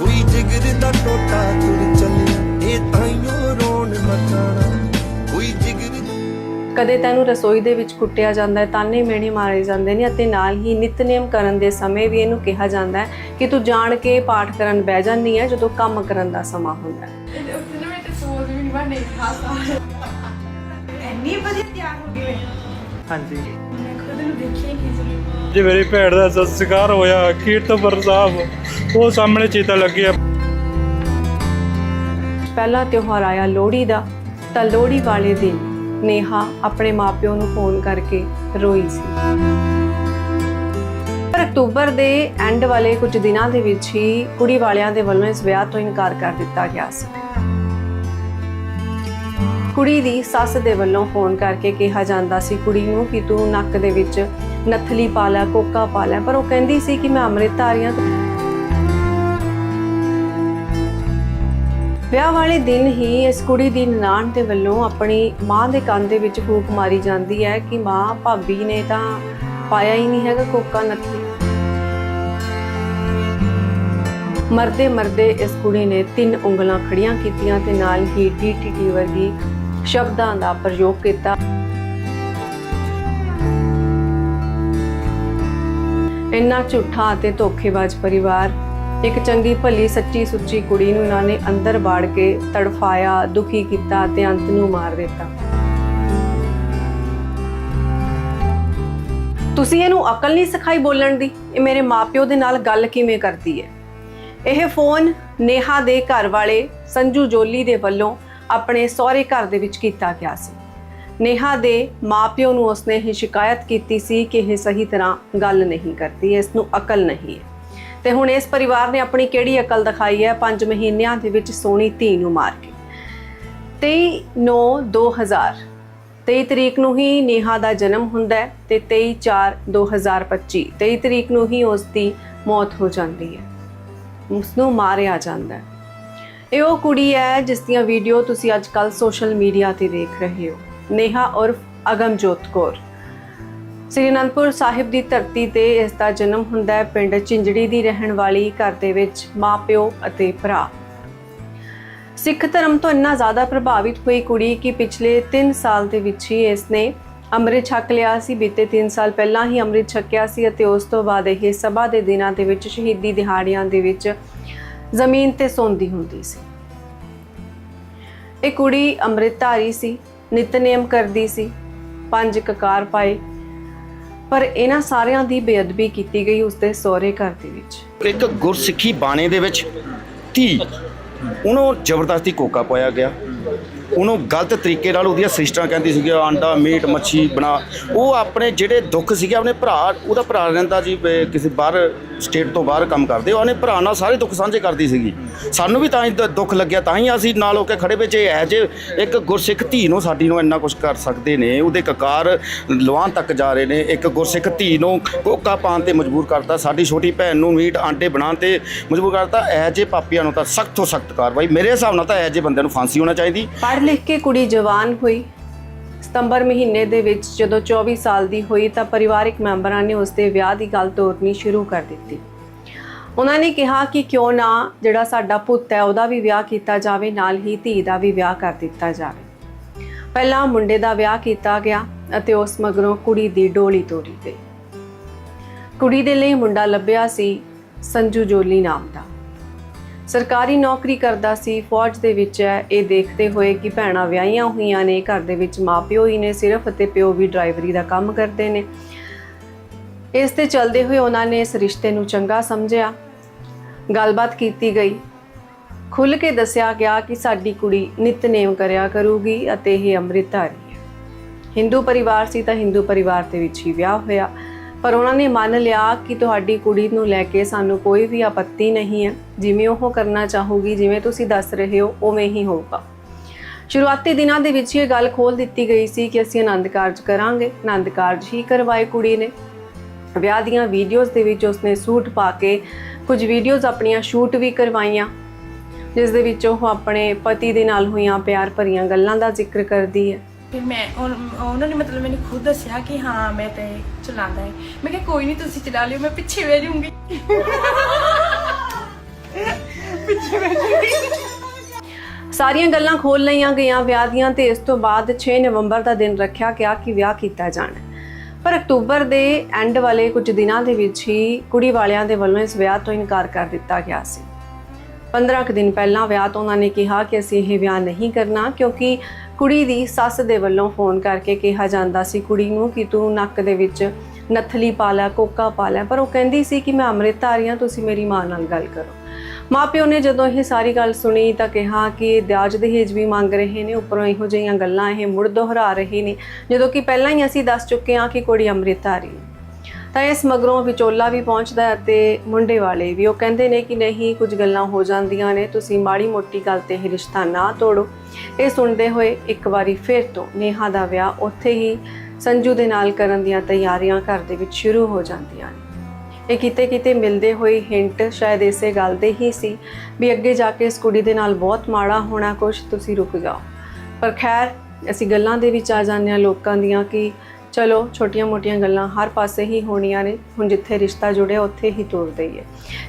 ਕੋਈ ਜਿਗਰ ਦਾ ਟੋਟਾ ਤੁਰ ਚੱਲਿਆ ਇਹ ਤਾਈਓ ਰੋਣ ਮਕਾਣਾ। ਕੋਈ ਜਿਗਰ ਕਦੇ ਤੈਨੂੰ ਰਸੋਈ ਦੇ ਵਿੱਚ ਕੁੱਟਿਆ ਜਾਂਦਾ ਹੈ ਤਾਨੇ ਮੇਣੇ ਮਾਰੇ ਜਾਂਦੇ ਨੇ ਅਤੇ ਨਾਲ ਹੀ ਨਿਤਨੇਮ ਕਰਨ ਦੇ ਸਮੇਂ ਵੀ ਇਹਨੂੰ ਕਿਹਾ ਜਾਂਦਾ ਹੈ ਕਿ ਤੂੰ ਜਾਣ ਕੇ ਪਾਠ ਕਰਨ ਬਹਿ ਜਾਂਦੀ ਹੈ ਜਦੋਂ ਕੰਮ ਕਰਨ ਦਾ ਸਮਾਂ ਹੁੰਦਾ ਹੈ। ਨਾ ਮੈਂ ਤੇ ਸੋਚ ਵੀ ਨਹੀਂ ਬਣੇ ਖਾਸਾ ਇੰਨੀ ਵਧੀਆ ਤਿਆਰ ਹੋ ਗਈ ਮੈਂ ਹਾਂਜੀ। ਮੈਂ ਖੁਦ ਨੂੰ ਦੇਖਿਆ ਹੀ ਨਹੀਂ ਸੀ ਮੇਰੀ ਭੈਣ ਦਾ ਸੰਸਕਾਰ ਹੋਇਆ ਕੀਰਤਪੁਰ ਸਾਹਿਬ, ਉਹ ਸਾਹਮਣੇ ਚੀਤਾ ਲੱਗਿਆ ਪਹਿਲਾ ਤਿਉਹਾਰ ਆਇਆ ਲੋਹੜੀ ਦਾ, ਤਾਂ ਲੋਹੜੀ ਵਾਲੇ ਦਿਨ ਨੇਹਾ ਆਪਣੇ ਮਾਪਿਓ ਨੂੰ ਫੋਨ ਕਰਕੇ ਰੋਈ ਸੀ। ਪਰ ਅਕਤੂਬਰ ਦੇ ਐਂਡ ਵਾਲੇ ਕੁਝ ਦਿਨਾਂ ਦੇ ਵਿੱਚ ਹੀ ਕੁੜੀ ਵਾਲਿਆਂ ਦੇ ਵੱਲੋਂ ਇਸ ਵਿਆਹ ਤੋਂ ਇਨਕਾਰ ਕਰ ਦਿੱਤਾ ਗਿਆ ਸੀ। ਕੁੜੀ ਦੀ ਸੱਸ ਦੇ ਵੱਲੋਂ ਫੋਨ ਕਰਕੇ ਕਿਹਾ ਜਾਂਦਾ ਸੀ, ਕੁੜੀ ਨੂੰ ਕਿ ਤੂੰ ਨੱਕ ਦੇ ਵਿੱਚ ਨਥਲੀ ਪਾ ਲੈ ਕੋਕਾ ਪਾ ਲੈ ਪਰ ਉਹ ਕਹਿੰਦੀ ਸੀ ਕਿ ਮੈਂ ਅੰਮ੍ਰਿਤਧਾਰੀ ਵਿਆਹ ਵਾਲੇ ਦਿਨ ਹੀ ਇਸ ਕੁੜੀ ਦੀ ਨਨਾਣ ਦੇ ਵੱਲੋਂ ਆਪਣੀ ਮਾਂ ਦੇ ਕੰਨ ਦੇ ਵਿੱਚ ਫੂਕ ਮਾਰੀ ਜਾਂਦੀ ਹੈ ਕਿ ਮਾਂ ਭਾਬੀ ਨੇ ਤਾਂ ਪਾਇਆ ਹੀ ਨਹੀਂ ਹੈਗਾ ਕੋਕਾ ਨਕਲੀ ਮਰਦੇ ਮਰਦੇ ਇਸ ਕੁੜੀ ਨੇ ਤਿੰਨ ਉਂਗਲਾਂ ਖੜੀਆਂ ਕੀਤੀਆਂ ਤੇ ਨਾਲ ਹੀ ਡੀਟੀਟੀ ਵਰਗੀ ਸ਼ਬਦਾਂ ਦਾ ਪ੍ਰਯੋਗ ਕੀਤਾ। ਇੰਨਾ ਝੂਠਾ ਅਤੇ ਧੋਖੇਬਾਜ਼ ਪਰਿਵਾਰ, ਇੱਕ ਚੰਗੀ ਭਲੀ ਸੱਚੀ ਸੁੱਚੀ ਕੁੜੀ ਨੂੰ ਇਹਨਾਂ ਨੇ ਅੰਦਰ ਬਾੜ ਕੇ ਤੜਫਾਇਆ, ਦੁਖੀ ਕੀਤਾ ਤੇ ਅੰਤ ਨੂੰ ਮਾਰ ਦਿੱਤਾ। ਤੁਸੀਂ ਇਹਨੂੰ ਅਕਲ ਨਹੀਂ ਸਿਖਾਈ ਬੋਲਣ ਦੀ? ਇਹ ਮੇਰੇ ਮਾਪਿਓ ਦੇ ਨਾਲ ਗੱਲ ਕਿਵੇਂ ਕਰਦੀ ਹੈ? ਇਹ ਫੋਨ ਨੇਹਾ ਦੇ ਘਰ ਵਾਲੇ ਸੰਜੂ ਜੋਲੀ ਦੇ ਵੱਲੋਂ ਆਪਣੇ ਸਹੁਰੇ ਘਰ ਦੇ ਵਿੱਚ ਕੀਤਾ ਗਿਆ ਸੀ। ਨੇਹਾ ਦੇ ਮਾਪਿਓ ਨੂੰ ਉਸਨੇ ਹੀ ਸ਼ਿਕਾਇਤ ਕੀਤੀ ਸੀ ਕਿ ਇਹ ਸਹੀ ਤਰ੍ਹਾਂ ਗੱਲ ਨਹੀਂ ਕਰਦੀ, ਇਸ ਨੂੰ ਅਕਲ ਨਹੀਂ ਹੈ। ਤੇ ਹੁਣ ਇਸ ਪਰਿਵਾਰ ਨੇ ਆਪਣੀ ਕਿਹੜੀ ਅਕਲ ਦਿਖਾਈ ਹੈ? 5 ਮਹੀਨਿਆਂ ਦੇ ਵਿੱਚ ਸੋਹਣੀ ਧੀ ਨੂੰ ਮਾਰ ਕੇ। 23 9 2000 23 ਤਰੀਕ ਨੂੰ ਹੀ ਨੇਹਾ ਦਾ ਜਨਮ ਹੁੰਦਾ ਹੈ ਤੇ 23 4 2025 23 ਤਰੀਕ ਨੂੰ ਹੀ ਉਸ ਦੀ ਮੌਤ ਹੋ ਜਾਂਦੀ ਹੈ। ਉਸ ਨੂੰ ਮਾਰਿਆ ਜਾਂਦਾ ਹੈ। ਇਹ ਉਹ ਕੁੜੀ ਹੈ ਜਿਸ ਦੀਆਂ ਵੀਡੀਓ ਤੁਸੀਂ ਅੱਜ ਕੱਲ ਸੋਸ਼ਲ ਮੀਡੀਆ ਤੇ ਦੇਖ ਰਹੇ ਹੋ। ਨੇਹਾ ਉਰਫ ਅਗਮਜੋਤ ਕੌਰ। ਸ੍ਰੀ ਅਨੰਦਪੁਰ ਸਾਹਿਬ ਦੀ ਧਰਤੀ ਤੇ ਇਸ ਦਾ ਜਨਮ ਹੁੰਦਾ ਹੈ ਪਿੰਡ ਚਿੰਜੜੀ ਦੀ ਰਹਿਣ ਵਾਲੀ ਘਰ ਦੇ ਵਿੱਚ ਮਾਪਿਓ ਅਤੇ ਭਰਾ। ਸਿੱਖ ਧਰਮ ਤੋਂ ਇੰਨਾ ਜ਼ਿਆਦਾ ਪ੍ਰਭਾਵਿਤ ਹੋਈ ਕੁੜੀ ਕਿ ਪਿਛਲੇ 3 ਸਾਲ ਦੇ ਵਿੱਚ ਹੀ ਇਸ ਨੇ ਅੰਮ੍ਰਿਤ ਛਕ ਲਿਆ ਸੀ। ਬੀਤੇ 3 ਸਾਲ ਪਹਿਲਾਂ ਹੀ ਅੰਮ੍ਰਿਤ ਛਕਿਆ ਸੀ ਅਤੇ ਉਸ ਤੋਂ ਬਾਅਦ ਇਹ ਸਭਾ ਦੇ ਦਿਨਾਂ ਦੇ ਵਿੱਚ ਸ਼ਹੀਦੀ ਦਿਹਾੜਿਆਂ ਦੇ ਵਿੱਚ ਜ਼ਮੀਨ ਤੇ ਸੌਂਦੀ ਹੁੰਦੀ ਸੀ। ਇਹ ਕੁੜੀ ਅੰਮ੍ਰਿਤਧਾਰੀ ਸੀ। ਨਿਤਨੇਮ ਕਰਦੀ ਸੀ, ਪੰਜ ਕਕਾਰ ਪਾਏ। ਪਰ ਇਹਨਾਂ ਸਾਰਿਆਂ ਦੀ ਬੇਅਦਬੀ ਕੀਤੀ ਗਈ ਉਸਦੇ ਸਹੁਰੇ ਘਰ ਦੇ ਵਿੱਚ। ਇੱਕ ਗੁਰਸਿੱਖੀ ਬਾਣੇ ਦੇ ਵਿੱਚ ਧੀ, ਉਹਨੂੰ ਜ਼ਬਰਦਸਤੀ ਕੋਕਾ ਪਾਇਆ ਗਿਆ। ਉਹਨੂੰ ਗਲਤ ਤਰੀਕੇ ਨਾਲ ਉਹਦੀਆਂ ਸਿਸਟਰਾਂ ਕਹਿੰਦੀ ਸੀਗੀ, ਆਂਡਾ, ਮੀਟ, ਮੱਛੀ ਬਣਾ। ਉਹ ਆਪਣੇ ਜਿਹੜੇ ਦੁੱਖ ਸੀਗੇ, ਆਪਣੇ ਭਰਾ, ਉਹਦਾ ਭਰਾ ਰਹਿੰਦਾ ਜੀ ਕਿਸੇ ਬਾਹਰ ਸਟੇਟ ਤੋਂ ਬਾਹਰ ਕੰਮ ਕਰਦੇ। ਉਹਨੇ ਭਰਾ ਨਾਲ ਸਾਰੇ ਦੁੱਖ ਸਾਂਝੇ ਕਰਦੀ ਸੀਗੀ। ਸਾਨੂੰ ਵੀ ਤਾਂ ਹੀ ਦੁੱਖ ਲੱਗਿਆ, ਤਾਂ ਹੀ ਅਸੀਂ ਨਾਲ ਹੋ ਕੇ ਖੜੇ ਵਿੱਚ ਇਹ ਜੇ ਇੱਕ ਗੁਰਸਿੱਖ ਧੀ ਨੂੰ ਸਾਡੀ ਨੂੰ ਇੰਨਾ ਕੁਝ ਕਰ ਸਕਦੇ ਨੇ, ਉਹਦੇ ਕਕਾਰ ਲਵਾਨ ਤੱਕ ਜਾ ਰਹੇ ਨੇ, ਇੱਕ ਗੁਰਸਿੱਖ ਧੀ ਨੂੰ ਕੋਕਾ ਪਾਉਣ ਤੇ ਮਜਬੂਰ ਕਰਤਾ, ਸਾਡੀ ਛੋਟੀ ਭੈਣ ਨੂੰ ਮੀਟ, ਆਂਡੇ ਬਣਾਉਣ ਤੇ ਮਜਬੂਰ ਕਰਤਾ, ਇਹ ਜੇ ਪਾਪੀਆਂ ਨੂੰ ਤਾਂ ਸਖਤ ਤੋਂ ਸਖਤ ਕਾਰਵਾਈ, ਮੇਰੇ ਹਿਸਾਬ ਨਾਲ ਤਾਂ ਇਹ ਜੇ ਬੰਦੇ ਨੂੰ ਫਾਂਸੀ ਹੋਣਾ ਚਾਹੀਦੀ। ਪੜ੍ਹ ਲਿਖ ਕੇ ਕੁੜੀ ਜਵਾਨ ਹੋਈ। ਸਤੰਬਰ ਮਹੀਨੇ ਦੇ ਵਿੱਚ ਜਦੋਂ 24 ਸਾਲ ਦੀ ਹੋਈ ਤਾਂ ਪਰਿਵਾਰਿਕ ਮੈਂਬਰਾਂ ਨੇ ਉਸ ਦੇ ਵਿਆਹ ਦੀ ਗੱਲ ਤੋਰਨੀ ਸ਼ੁਰੂ ਕਰ ਦਿੱਤੀ। ਉਹਨਾਂ ਨੇ ਕਿਹਾ ਕਿ ਕਿਉਂ ਨਾ ਜਿਹੜਾ ਸਾਡਾ ਪੁੱਤ ਹੈ ਉਹਦਾ ਵੀ ਵਿਆਹ ਕੀਤਾ ਜਾਵੇ, ਨਾਲ ਹੀ ਧੀ ਦਾ ਵੀ ਵਿਆਹ ਕਰ ਦਿੱਤਾ ਜਾਵੇ। ਪਹਿਲਾਂ ਮੁੰਡੇ ਦਾ ਵਿਆਹ ਕੀਤਾ ਗਿਆ ਅਤੇ ਉਸ ਮਗਰੋਂ ਕੁੜੀ ਦੀ ਡੋਲੀ ਤੋਰੀ ਗਈ। ਕੁੜੀ ਦੇ ਲਈ ਮੁੰਡਾ ਲੱਭਿਆ ਸੀ ਸੰਜੂ ਜੋਲੀ ਨਾਮ ਦਾ। ਸਰਕਾਰੀ ਨੌਕਰੀ ਕਰਦਾ ਸੀ, ਫੌਜ ਦੇ ਵਿੱਚ ਹੈ। ਇਹ ਦੇਖਦੇ ਹੋਏ ਕਿ ਭੈਣਾਂ ਵਿਆਹੀਆਂ ਹੋਈਆਂ ਨੇ, ਘਰ ਦੇ ਵਿੱਚ ਮਾਪਿਓ ਹੀ ਨੇ, ਸਿਰਫ ਅਤੇ ਪਿਓ ਵੀ ਡਰਾਈਵਰੀ ਦਾ ਕੰਮ ਕਰਦੇ ਨੇ। ਇਸ ਤੇ ਚੱਲਦੇ ਹੋਏ ਉਹਨਾਂ ਨੇ ਇਸ ਰਿਸ਼ਤੇ ਨੂੰ ਚੰਗਾ ਸਮਝਿਆ। ਗੱਲਬਾਤ ਕੀਤੀ ਗਈ। ਖੁੱਲ ਕੇ ਦੱਸਿਆ ਗਿਆ ਕਿ ਸਾਡੀ ਕੁੜੀ ਨਿਤਨੇਮ ਕਰਿਆ ਕਰੂਗੀ ਅਤੇ ਇਹ ਅੰਮ੍ਰਿਤਧਾਰੀ ਹੈ। ਹਿੰਦੂ ਪਰਿਵਾਰ ਸੀ ਤਾਂ ਹਿੰਦੂ ਪਰਿਵਾਰ ਦੇ ਵਿੱਚ ਹੀ ਵਿਆਹ ਹੋਇਆ। ਪਰ ਉਹਨਾਂ ਨੇ ਮੰਨ ਲਿਆ ਕਿ ਤੁਹਾਡੀ ਕੁੜੀ ਨੂੰ ਲੈ ਕੇ ਸਾਨੂੰ ਕੋਈ ਵੀ ਆਪੱਤੀ ਨਹੀਂ ਹੈ। ਜਿਵੇਂ ਉਹ ਕਰਨਾ ਚਾਹੂਗੀ, ਜਿਵੇਂ ਤੁਸੀਂ ਦੱਸ ਰਹੇ ਹੋ, ਉਵੇਂ ਹੀ ਹੋਊਗਾ। ਸ਼ੁਰੂਆਤੀ ਦਿਨਾਂ ਦੇ ਵਿੱਚ ਇਹ ਗੱਲ ਖੋਲ ਦਿੱਤੀ ਗਈ ਸੀ ਕਿ ਅਸੀਂ ਆਨੰਦ ਕਾਰਜ ਕਰਾਂਗੇ। ਆਨੰਦ ਕਾਰਜ ਹੀ ਕਰਵਾਏ ਕੁੜੀ ਨੇ। ਵਿਆਹ ਦੀਆਂ ਵੀਡੀਓਜ਼ ਦੇ ਵਿੱਚ ਉਸਨੇ ਸੂਟ ਪਾ ਕੇ ਕੁਝ ਵੀਡੀਓਜ਼ ਆਪਣੀਆਂ ਸ਼ੂਟ ਵੀ ਕਰਵਾਈਆਂ, ਜਿਸ ਦੇ ਵਿੱਚ ਉਹ ਆਪਣੇ ਪਤੀ ਦੇ ਨਾਲ ਹੋਈਆਂ ਪਿਆਰ ਭਰੀਆਂ ਗੱਲਾਂ ਦਾ ਜ਼ਿਕਰ ਕਰਦੀ ਹੈ। ਫਿਰ ਮੈਂ ਉਨ- ਉਹਨਾਂ ਨੇ ਮਤਲਬ ਮੈਨੂੰ ਖੁਦ ਦੱਸਿਆ ਕਿ ਹਾਂ, ਮੈਂ ਤੇ ਚਲਾਉਂਦਾ ਹੈ। ਮੈਂ ਕਿਹਾ, ਕੋਈ ਨਹੀਂ, ਤੁਸੀਂ ਚਲਾ ਲਿਓ, ਮੈਂ ਪਿੱਛੇ ਬਹਿ ਜਾਊਂਗੀ। ਸਾਰੀਆਂ ਗੱਲਾਂ ਖੋਲ ਲਈਆਂ ਗਈਆਂ ਵਿਆਹ ਦੀਆਂ ਤੇ ਇਸ ਤੋਂ ਬਾਅਦ 6 ਨਵੰਬਰ ਦਾ ਦਿਨ ਰੱਖਿਆ ਗਿਆ ਕਿ ਵਿਆਹ ਕੀਤਾ ਜਾਣਾ ਹੈ। ਪਰ ਅਕਤੂਬਰ ਦੇ ਐਂਡ ਵਾਲੇ ਕੁਝ ਦਿਨਾਂ ਦੇ ਵਿੱਚ ਹੀ ਕੁੜੀ ਵਾਲਿਆਂ ਦੇ ਵੱਲੋਂ ਇਸ ਵਿਆਹ ਤੋਂ ਇਨਕਾਰ ਕਰ ਦਿੱਤਾ ਗਿਆ ਸੀ। 15 ਕੁ ਦਿਨ ਪਹਿਲਾਂ ਵਿਆਹ ਤੋਂ ਉਹਨਾਂ ਨੇ ਕਿਹਾ ਕਿ ਅਸੀਂ ਇਹ ਵਿਆਹ ਨਹੀਂ ਕਰਨਾ ਕਿਉਂਕਿ ਕੁੜੀ ਦੀ ਸੱਸ ਦੇ ਵੱਲੋਂ ਫੋਨ ਕਰਕੇ ਕਿਹਾ ਜਾਂਦਾ ਸੀ ਕੁੜੀ ਨੂੰ ਕਿ ਤੂੰ ਨੱਕ ਦੇ ਵਿੱਚ ਨੱਥਲੀ ਪਾ ਲੈ ਕੋਕਾ ਪਾ ਲੈ ਪਰ ਉਹ ਕਹਿੰਦੀ ਸੀ ਕਿ ਮੈਂ ਅੰਮ੍ਰਿਤਧਾਰੀ ਹਾਂ, ਤੁਸੀਂ ਮੇਰੀ ਮਾਂ ਨਾਲ ਗੱਲ ਕਰੋ। ਮਾਪਿਓ ਨੇ ਜਦੋਂ ਇਹ ਸਾਰੀ ਗੱਲ ਸੁਣੀ ਤਾਂ ਕਿਹਾ ਕਿ ਇਹ ਦਾਜ ਦਹੇਜ ਵੀ ਮੰਗ ਰਹੇ ਨੇ, ਉੱਪਰੋਂ ਇਹੋ ਜਿਹੀਆਂ ਗੱਲਾਂ ਇਹ ਮੁੜ ਦੁਹਰਾ ਰਹੇ ਨੇ। ਜਦੋਂ ਕਿ ਪਹਿਲਾਂ ਹੀ ਅਸੀਂ ਦੱਸ ਚੁੱਕੇ ਹਾਂ ਕਿ ਕੁੜੀ ਅੰਮ੍ਰਿਤਧਾਰੀ ਹੈ। ਤਾਂ ਇਸ ਮਗਰੋਂ ਵਿਚੋਲਾ ਵੀ ਪਹੁੰਚਦਾ ਹੈ ਤੇ ਮੁੰਡੇ ਵਾਲੇ ਵੀ। ਉਹ ਕਹਿੰਦੇ ਨੇ ਕਿ ਨਹੀਂ, ਕੁਝ ਗੱਲਾਂ ਹੋ ਜਾਂਦੀਆਂ ਨੇ, ਤੁਸੀਂ ਮਾੜੀ ਮੋਟੀ ਗੱਲ ਤੇ ਇਹ ਰਿਸ਼ਤਾ ਨਾ ਤੋੜੋ। ਇਹ ਸੁਣਦੇ ਹੋਏ ਇੱਕ ਵਾਰੀ ਫਿਰ ਤੋਂ ਨੇਹਾ ਦਾ ਵਿਆਹ ਉੱਥੇ ਹੀ ਸੰਜੂ ਦੇ ਨਾਲ ਕਰਨ ਦੀਆਂ ਤਿਆਰੀਆਂ ਘਰ ਦੇ ਵਿੱਚ ਸ਼ੁਰੂ ਹੋ ਜਾਂਦੀਆਂ ਨੇ। ਇਹ ਕਿਤੇ ਕਿਤੇ ਮਿਲਦੇ ਹੋਏ ਹਿੰਟ ਸ਼ਾਇਦ ਇਸੇ ਗੱਲ ਦੇ ਹੀ ਸੀ ਵੀ ਅੱਗੇ ਜਾ ਕੇ ਇਸ ਕੁੜੀ ਦੇ ਨਾਲ ਬਹੁਤ ਮਾੜਾ ਹੋਣਾ ਕੁਛ, ਤੁਸੀਂ ਰੁਕ ਜਾਓ। ਪਰ ਖੈਰ, ਅਸੀਂ ਗੱਲਾਂ ਦੇ ਵਿੱਚ ਆ ਜਾਂਦੇ ਹਾਂ ਲੋਕਾਂ ਦੀਆਂ ਕਿ ਚਲੋ ਛੋਟੀਆਂ-ਮੋਟੀਆਂ ਗੱਲਾਂ ਹਰ ਪਾਸੇ ਹੀ ਹੋਣੀਆਂ ਨੇ। ਹੁਣ ਜਿੱਥੇ ਰਿਸ਼ਤਾ ਜੁੜਿਆ, ਉੱਥੇ ਹੀ ਤੋੜ ਦਈਏ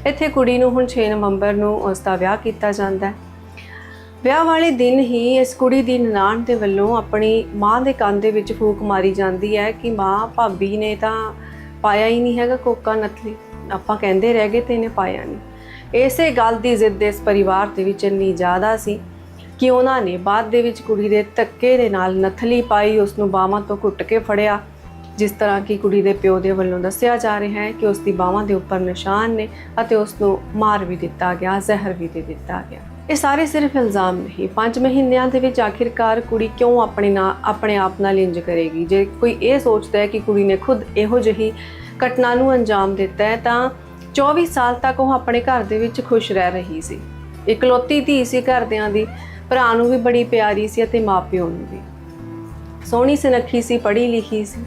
ਇੱਥੇ ਕੁੜੀ ਨੂੰ ਹੁਣ 6 ਨਵੰਬਰ ਨੂੰ ਉਸ ਦਾ ਵਿਆਹ ਕੀਤਾ ਜਾਂਦਾ ਹੈ। ਵਿਆਹ ਵਾਲੇ ਦਿਨ ਹੀ ਇਸ ਕੁੜੀ ਦੀ ਨਨਾਣ ਦੇ ਵੱਲੋਂ ਆਪਣੀ ਮਾਂ ਦੇ ਕੰਨ ਦੇ ਵਿੱਚ ਫੂਕ ਮਾਰੀ ਜਾਂਦੀ ਹੈ ਕਿ ਮਾਂ, ਭਾਬੀ ਨੇ ਤਾਂ ਪਾਇਆ ਹੀ ਨਹੀਂ ਹੈਗਾ ਕੋਕਾ ਨਥਲੀ ਆਪਾਂ ਕਹਿੰਦੇ ਰਹਿ ਗਏ ਤੇ ਇਹਨੇ ਪਾਇਆ ਨਹੀਂ। ਇਸੇ ਗੱਲ ਦੀ ਜ਼ਿੱਦ ਇਸ ਪਰਿਵਾਰ ਦੇ ਵਿੱਚ ਇੰਨੀ ਜ਼ਿਆਦਾ ਸੀ। ਕਿ ਉਹਨਾਂ ਨੇ ਬਾਅਦ ਦੇ ਵਿੱਚ ਕੁੜੀ ਦੇ ਧੱਕੇ ਦੇ ਨਾਲ ਨਥਲੀ ਪਾਈ ਉਸ ਨੂੰ ਬਾਹਾਂ ਤੋਂ ਘੁੱਟ ਕੇ ਫੜਿਆ। ਜਿਸ ਤਰ੍ਹਾਂ ਕਿ ਕੁੜੀ ਦੇ ਪਿਓ ਦੇ ਵੱਲੋਂ ਦੱਸਿਆ ਜਾ ਰਿਹਾ ਹੈ ਕਿ ਉਸ ਦੀ ਬਾਹਾਂ ਦੇ ਉੱਪਰ ਨਿਸ਼ਾਨ ਨੇ ਅਤੇ ਉਸ ਨੂੰ ਮਾਰ ਵੀ ਦਿੱਤਾ ਗਿਆ, ਜ਼ਹਿਰ ਵੀ ਦੇ ਦਿੱਤਾ ਗਿਆ। ਇਹ ਸਾਰੇ ਸਿਰਫ ਇਲਜ਼ਾਮ ਨਹੀਂ 5 ਮਹੀਨਿਆਂ ਦੇ ਵਿੱਚ ਆਖਿਰਕਾਰ ਕੁੜੀ ਕਿਉਂ ਆਪਣੇ ਨਾਲ ਆਪਣੇ ਆਪ ਨਾਲ ਇੰਜ ਕਰੇਗੀ? ਜੇ ਕੋਈ ਇਹ ਸੋਚਦਾ ਹੈ ਕਿ ਕੁੜੀ ਨੇ ਖੁਦ ਇਹੋ ਜਿਹੀ ਘਟਨਾ ਨੂੰ ਅੰਜਾਮ ਦਿੱਤਾ ਹੈ, ਤਾਂ 24 ਸਾਲ ਤੱਕ ਉਹ ਆਪਣੇ ਘਰ ਦੇ ਵਿੱਚ ਖੁਸ਼ ਰਹਿ ਰਹੀ ਸੀ। ਇਕਲੌਤੀ ਧੀ ਸੀ ਘਰਦਿਆਂ ਦੀ ਭਰਾ ਨੂੰ ਵੀ ਬੜੀ ਪਿਆਰੀ ਸੀ ਅਤੇ ਮਾਪਿਓ ਨੂੰ ਵੀ। ਸੋਹਣੀ ਸੁਨੱਖੀ ਸੀ, ਪੜ੍ਹੀ ਲਿਖੀ ਸੀ।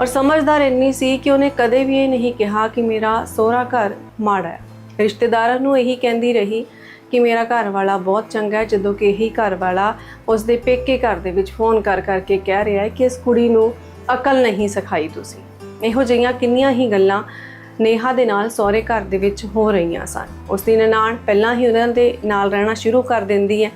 ਔਰ ਸਮਝਦਾਰ ਇੰਨੀ ਸੀ ਕਿ ਉਹਨੇ ਕਦੇ ਵੀ ਇਹ ਨਹੀਂ ਕਿਹਾ ਕਿ ਮੇਰਾ ਸਹੁਰਾ ਘਰ ਮਾੜਾ ਹੈ। ਰਿਸ਼ਤੇਦਾਰਾਂ ਨੂੰ ਇਹੀ ਕਹਿੰਦੀ ਰਹੀ ਕਿ ਮੇਰਾ ਘਰ ਵਾਲਾ ਬਹੁਤ ਚੰਗਾ ਹੈ, ਜਦੋਂ ਕਿ ਇਹੀ ਘਰ ਵਾਲਾ ਉਸਦੇ ਪੇਕੇ ਘਰ ਦੇ ਵਿੱਚ ਫੋਨ ਕਰ ਕਰਕੇ ਕਹਿ ਰਿਹਾ ਹੈ ਕਿ ਇਸ ਕੁੜੀ ਨੂੰ ਅਕਲ ਨਹੀਂ ਸਿਖਾਈ ਤੁਸੀਂ। ਇਹੋ ਜਿਹੀਆਂ ਕਿੰਨੀਆਂ ਹੀ ਗੱਲਾਂ ਨੇਹਾ ਦੇ ਨਾਲ ਸਹੁਰੇ ਘਰ ਦੇ ਵਿੱਚ ਹੋ ਰਹੀਆਂ ਸਨ। ਉਸ ਦੀ ਨਨਾਣ ਪਹਿਲਾਂ ਹੀ ਉਹਨਾਂ ਦੇ ਨਾਲ ਰਹਿਣਾ ਸ਼ੁਰੂ ਕਰ ਦਿੰਦੀ ਹੈ।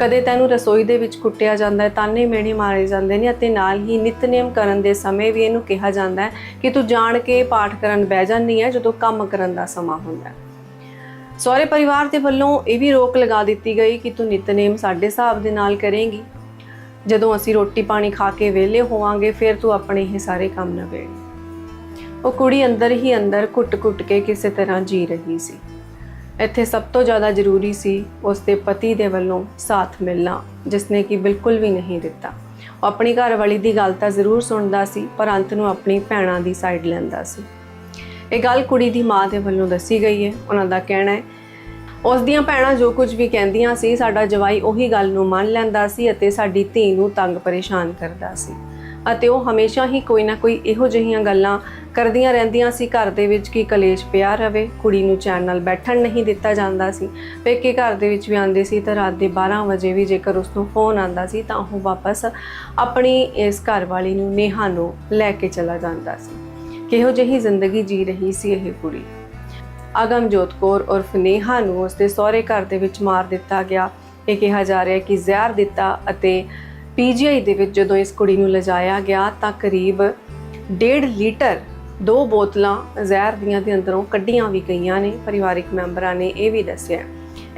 ਕਦੇ ਤੈਨੂੰ ਰਸੋਈ ਦੇ ਵਿੱਚ ਕੁੱਟਿਆ ਜਾਂਦਾ ਹੈ ਤਾਨੇ ਮੇਣੇ ਮਾਰੇ ਜਾਂਦੇ ਨੇ ਅਤੇ ਨਾਲ ਹੀ ਨਿਤਨੇਮ ਕਰਨ ਦੇ ਸਮੇਂ ਵੀ ਇਹਨੂੰ ਕਿਹਾ ਜਾਂਦਾ ਹੈ ਕਿ ਤੂੰ ਜਾਣ ਕੇ ਪਾਠ ਕਰਨ ਬਹਿ ਜਾਂਦੀ ਹੈ ਜਦੋਂ ਕੰਮ ਕਰਨ ਦਾ ਸਮਾਂ ਹੁੰਦਾ ਹੈ। ਸਹੁਰੇ ਪਰਿਵਾਰ ਦੇ ਵੱਲੋਂ ਇਹ ਵੀ ਰੋਕ ਲਗਾ ਦਿੱਤੀ ਗਈ ਕਿ ਤੂੰ ਨਿਤਨੇਮ ਸਾਡੇ ਹਿਸਾਬ ਦੇ ਨਾਲ ਕਰੇਂਗੀ। ਜਦੋਂ ਅਸੀਂ ਰੋਟੀ ਪਾਣੀ ਖਾ ਕੇ ਵਿਹਲੇ ਹੋਵਾਂਗੇ, ਫਿਰ ਤੂੰ ਆਪਣੇ ਇਹ ਸਾਰੇ ਕੰਮ ਨਵੇੜ ਉਹ ਕੁੜੀ ਅੰਦਰ ਹੀ ਅੰਦਰ ਕੁੱਟ-ਕੁੱਟ ਕੇ ਕਿਸੇ ਤਰ੍ਹਾਂ ਜੀ ਰਹੀ ਸੀ। ਇੱਥੇ ਸਭ ਤੋਂ ਜ਼ਿਆਦਾ ਜ਼ਰੂਰੀ ਸੀ ਉਸ ਦੇ ਪਤੀ ਦੇ ਵੱਲੋਂ ਸਾਥ ਮਿਲਣਾ, ਜਿਸ ਨੇ ਕਿ ਬਿਲਕੁਲ ਵੀ ਨਹੀਂ ਦਿੱਤਾ। ਉਹ ਆਪਣੀ ਘਰਵਾਲੀ ਦੀ ਗੱਲ ਤਾਂ ਜ਼ਰੂਰ ਸੁਣਦਾ ਸੀ, ਪਰ ਅੰਤ ਨੂੰ ਆਪਣੀ ਭੈਣਾਂ ਦੀ ਸਾਈਡ ਲੈਂਦਾ ਸੀ। ਇਹ ਗੱਲ ਕੁੜੀ ਦੀ ਮਾਂ ਦੇ ਵੱਲੋਂ ਦੱਸੀ ਗਈ ਹੈ। ਉਹਨਾਂ ਦਾ ਕਹਿਣਾ ਹੈ, ਉਸ ਦੀਆਂ ਭੈਣਾਂ ਜੋ ਕੁਝ ਵੀ ਕਹਿੰਦੀਆਂ ਸੀ, ਸਾਡਾ ਜਵਾਈ ਉਹੀ ਗੱਲ ਨੂੰ ਮੰਨ ਲੈਂਦਾ ਸੀ ਅਤੇ ਸਾਡੀ ਧੀ ਨੂੰ ਤੰਗ ਪਰੇਸ਼ਾਨ ਕਰਦਾ ਸੀ। ਅਤੇ ਉਹ ਹਮੇਸ਼ਾ ਹੀ ਕੋਈ ਨਾ ਕੋਈ ਇਹੋ ਜਿਹੀਆਂ ਗੱਲਾਂ ਕਰਦੀਆਂ ਰਹਿੰਦੀਆਂ ਸੀ। ਘਰ ਦੇ ਵਿੱਚ ਕਿ ਕਲੇਸ਼ ਪਿਆ ਰਵੇ? ਕੁੜੀ ਨੂੰ ਚੈਨ ਨਾਲ ਬੈਠਣ ਨਹੀਂ ਦਿੱਤਾ ਜਾਂਦਾ ਸੀ। ਪੇਕੇ ਘਰ ਦੇ ਵਿੱਚ ਵੀ ਆਉਂਦੇ ਸੀ ਤਾਂ ਰਾਤ ਦੇ 12 ਵਜੇ ਵੀ ਜੇਕਰ ਉਸ ਨੂੰ ਫੋਨ ਆਂਦਾ ਸੀ ਤਾਂ ਉਹ ਵਾਪਸ ਆਪਣੀ ਇਸ ਘਰ ਵਾਲੀ ਨੂੰ ਨੇਹਾ ਨੂੰ ਲੈ ਕੇ ਚਲਾ ਜਾਂਦਾ ਸੀ। ਕਿਹੋ ਜਿਹੀ ਜ਼ਿੰਦਗੀ ਜੀ ਰਹੀ ਸੀ ਇਹ ਕੁੜੀ? ਅਗਮਜੋਤ ਕੌਰ ਉਰਫ ਨੇਹਾ ਨੂੰ ਉਸਦੇ ਸਹੁਰੇ ਘਰ ਦੇ ਵਿੱਚ ਮਾਰ ਦਿੱਤਾ ਗਿਆ। ਇਹ ਕਿਹਾ ਜਾ ਰਿਹਾ ਕਿ ਜ਼ਹਿਰ ਦਿੱਤਾ ਅਤੇ ਪੀਜੀਆਈ ਦੇ ਵਿੱਚ ਜਦੋਂ ਇਸ ਕੁੜੀ ਨੂੰ ਲਿਜਾਇਆ ਗਿਆ ਤਾਂ ਕਰੀਬ 1.5 ਲੀਟਰ ਦੋ ਬੋਤਲਾਂ ਜ਼ਹਿਰ ਦੀਆਂ ਦੇ ਅੰਦਰੋਂ ਕੱਢੀਆਂ ਵੀ ਗਈਆਂ ਨੇ, ਪਰਿਵਾਰਿਕ ਮੈਂਬਰਾਂ ਨੇ ਇਹ ਵੀ ਦੱਸਿਆ।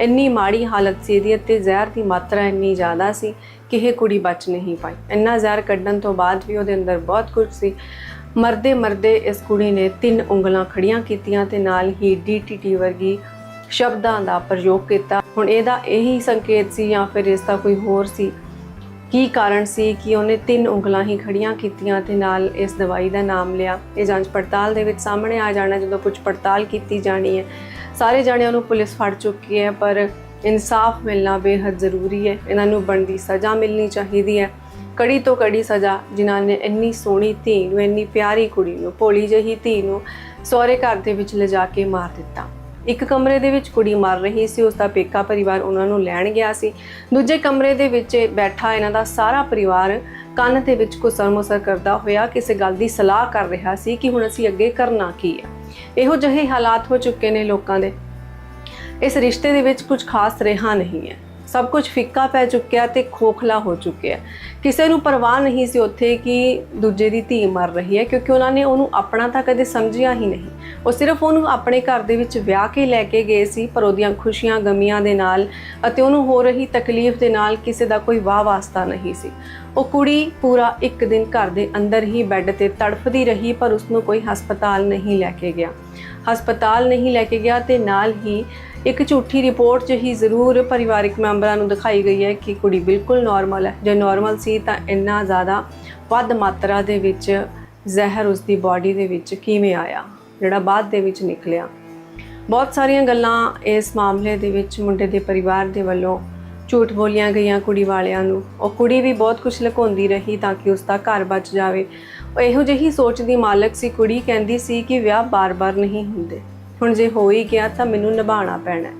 ਇੰਨੀ ਮਾੜੀ ਹਾਲਤ ਸੀ ਇਹਦੀ ਅਤੇ ਜ਼ਹਿਰ ਦੀ ਮਾਤਰਾ ਇੰਨੀ ਜ਼ਿਆਦਾ ਸੀ ਕਿ ਇਹ ਕੁੜੀ ਬਚ ਨਹੀਂ ਪਾਈ। ਇੰਨਾ ਜ਼ਹਿਰ ਕੱਢਣ ਤੋਂ ਬਾਅਦ ਵੀ ਉਹਦੇ ਅੰਦਰ ਬਹੁਤ ਕੁਝ ਸੀ। ਮਰਦੇ ਮਰਦੇ ਇਸ ਕੁੜੀ ਨੇ ਤਿੰਨ ਉਂਗਲਾਂ ਖੜੀਆਂ ਕੀਤੀਆਂ ਤੇ ਨਾਲ ਹੀ ਡੀਟੀਟੀ ਵਰਗੀ ਸ਼ਬਦਾਂ ਦਾ ਪ੍ਰਯੋਗ ਕੀਤਾ। ਹੁਣ ਇਹਦਾ ਇਹੀ ਸੰਕੇਤ ਸੀ ਜਾਂ ਫਿਰ ਇਸ ਦਾ ਕੋਈ ਹੋਰ ਸੀ? ਕੀ ਕਾਰਨ ਸੀ ਕਿ ਉਹਨੇ ਤਿੰਨ ਉਂਗਲਾਂ ਹੀ ਖੜੀਆਂ ਕੀਤੀਆਂ ਤੇ ਨਾਲ ਇਸ ਦਵਾਈ ਦਾ ਨਾਮ ਲਿਆ? ਇਹ ਜਾਂਚ ਪੜਤਾਲ ਦੇ ਵਿੱਚ ਸਾਹਮਣੇ ਆ ਜਾਣਾ, ਜਦੋਂ ਪੁੱਛ ਪੜਤਾਲ ਕੀਤੀ ਜਾਣੀ ਹੈ। ਸਾਰੇ ਜਾਣਿਆਂ ਨੂੰ ਪੁਲਿਸ ਫੜ ਚੁੱਕੀ ਹੈ, ਪਰ ਇਨਸਾਫ ਮਿਲਣਾ ਬੇहद ਜ਼ਰੂਰੀ ਹੈ। ਇਹਨਾਂ ਨੂੰ ਬਣਦੀ ਸਜ਼ਾ ਮਿਲਣੀ ਚਾਹੀਦੀ ਹੈ। ਕੜੀ ਤੋਂ ਕੜੀ ਸਜ਼ਾ, ਜਿਨ੍ਹਾਂ ਨੇ ਇੰਨੀ ਸੋਹਣੀ ਧੀ ਨੂੰ, ਇੰਨੀ ਪਿਆਰੀ ਕੁੜੀ ਨੂੰ, ਭੋਲੀ ਜਿਹੀ ਧੀ ਨੂੰ ਸਹੁਰੇ ਘਰ ਦੇ ਵਿੱਚ ਲਿਜਾ ਕੇ ਮਾਰ ਦਿੱਤਾ। ਇੱਕ ਕਮਰੇ ਦੇ ਵਿੱਚ ਕੁੜੀ ਮਰ ਰਹੀ ਸੀ, ਉਸ ਦਾ ਪੇਕਾ ਪਰਿਵਾਰ ਉਹਨਾਂ ਨੂੰ ਲੈਣ ਗਿਆ ਸੀ। ਦੂਜੇ ਕਮਰੇ ਦੇ ਵਿੱਚ ਬੈਠਾ ਇਹਨਾਂ ਦਾ ਸਾਰਾ ਪਰਿਵਾਰ ਕੰਨ ਦੇ ਵਿੱਚ ਕੁਸਰ-ਮੁਸਰ ਕਰਦਾ ਹੋਇਆ ਕਿਸੇ ਗੱਲ ਦੀ ਸਲਾਹ ਕਰ ਰਿਹਾ ਸੀ ਕਿ ਹੁਣ ਅਸੀਂ ਅੱਗੇ ਕਰਨਾ ਕੀ ਹੈ। ਇਹੋ ਜਿਹੇ ਹਾਲਾਤ ਹੋ ਚੁੱਕੇ ਨੇ ਲੋਕਾਂ ਦੇ। ਇਸ ਰਿਸ਼ਤੇ ਦੇ ਵਿੱਚ ਕੁਝ ਖਾਸ ਰਿਹਾ ਨਹੀਂ ਹੈ। ਸਭ ਕੁਝ ਫਿੱਕਾ ਪੈ ਚੁੱਕਿਆ ਤੇ ਖੋਖਲਾ ਹੋ ਚੁੱਕਿਆ ਕਿਸੇ ਨੂੰ ਪਰਵਾਹ ਨਹੀਂ ਸੀ ਉੱਥੇ ਕਿ ਦੂਜੇ ਦੀ ਧੀ ਮਰ ਰਹੀ ਹੈ, ਕਿਉਂਕਿ ਉਹਨਾਂ ਨੇ ਉਹਨੂੰ ਆਪਣਾ ਤਾਂ ਕਦੇ ਸਮਝਿਆ ਹੀ ਨਹੀਂ। ਉਹ ਸਿਰਫ ਉਹਨੂੰ ਆਪਣੇ ਘਰ ਦੇ ਵਿੱਚ ਵਿਆਹ ਕੇ ਲੈ ਕੇ ਗਏ ਸੀ, ਪਰ ਉਹਦੀਆਂ ਖੁਸ਼ੀਆਂ, ਗਮੀਆਂ ਦੇ ਨਾਲ ਅਤੇ ਉਹਨੂੰ ਹੋ ਰਹੀ ਤਕਲੀਫ ਦੇ ਨਾਲ ਕਿਸੇ ਦਾ ਕੋਈ ਵਾਹ ਵਾਸਤਾ ਨਹੀਂ ਸੀ। ਉਹ ਕੁੜੀ ਪੂਰਾ ਇੱਕ ਦਿਨ ਘਰ ਦੇ ਅੰਦਰ ਹੀ ਬੈੱਡ ਤੇ ਤੜਫਦੀ ਰਹੀ, ਪਰ ਉਸ ਨੂੰ ਕੋਈ ਹਸਪਤਾਲ ਨਹੀਂ ਲੈ ਕੇ ਗਿਆ। ਹਸਪਤਾਲ ਨਹੀਂ ਲੈ ਕੇ ਗਿਆ ਤੇ ਨਾਲ ਹੀ ਇੱਕ ਝੂਠੀ ਰਿਪੋਰਟ 'ਚ ਹੀ ਜ਼ਰੂਰ ਪਰਿਵਾਰਕ ਮੈਂਬਰਾਂ ਨੂੰ ਦਿਖਾਈ ਗਈ ਹੈ ਕਿ ਕੁੜੀ ਬਿਲਕੁਲ ਨਾਰਮਲ ਹੈ। ਜੇ ਨਾਰਮਲ ਸੀ ਤਾਂ ਇੰਨਾ ਜ਼ਿਆਦਾ ਵੱਧ ਮਾਤਰਾ ਦੇ ਵਿੱਚ ਜ਼ਹਿਰ ਉਸ ਦੀ ਬਾਡੀ ਦੇ ਵਿੱਚ ਕਿਵੇਂ ਆਇਆ? ਜਿਹੜਾ ਬਾਅਦ ਦੇ ਵਿੱਚ ਨਿਕਲਿਆ। ਬਹੁਤ ਸਾਰੀਆਂ ਗੱਲਾਂ ਇਸ ਮਾਮਲੇ ਦੇ ਵਿੱਚ ਮੁੰਡੇ ਦੇ ਪਰਿਵਾਰ ਦੇ ਵੱਲੋਂ ਝੂਠ ਬੋਲੀਆਂ ਗਈਆਂ ਕੁੜੀ ਵਾਲਿਆਂ ਨੂੰ। ਉਹ ਕੁੜੀ ਵੀ ਬਹੁਤ ਕੁਝ ਲੁਕਾਉਂਦੀ ਰਹੀ ਤਾਂ ਕਿ ਉਸ ਦਾ ਘਰ ਬਚ ਜਾਵੇ। ਉਹ ਇਹੋ ਜਿਹੀ ਸੋਚ ਦੀ ਮਾਲਕ ਸੀ, ਕੁੜੀ ਕਹਿੰਦੀ ਸੀ ਕਿ ਵਿਆਹ ਬਾਰ-ਬਾਰ ਨਹੀਂ ਹੁੰਦੇ। ਹੁਣ ਜੇ ਹੋ ਹੀ ਗਿਆ ਤਾਂ ਮੈਨੂੰ ਨਿਭਾਉਣਾ ਪੈਣਾ ਹੈ।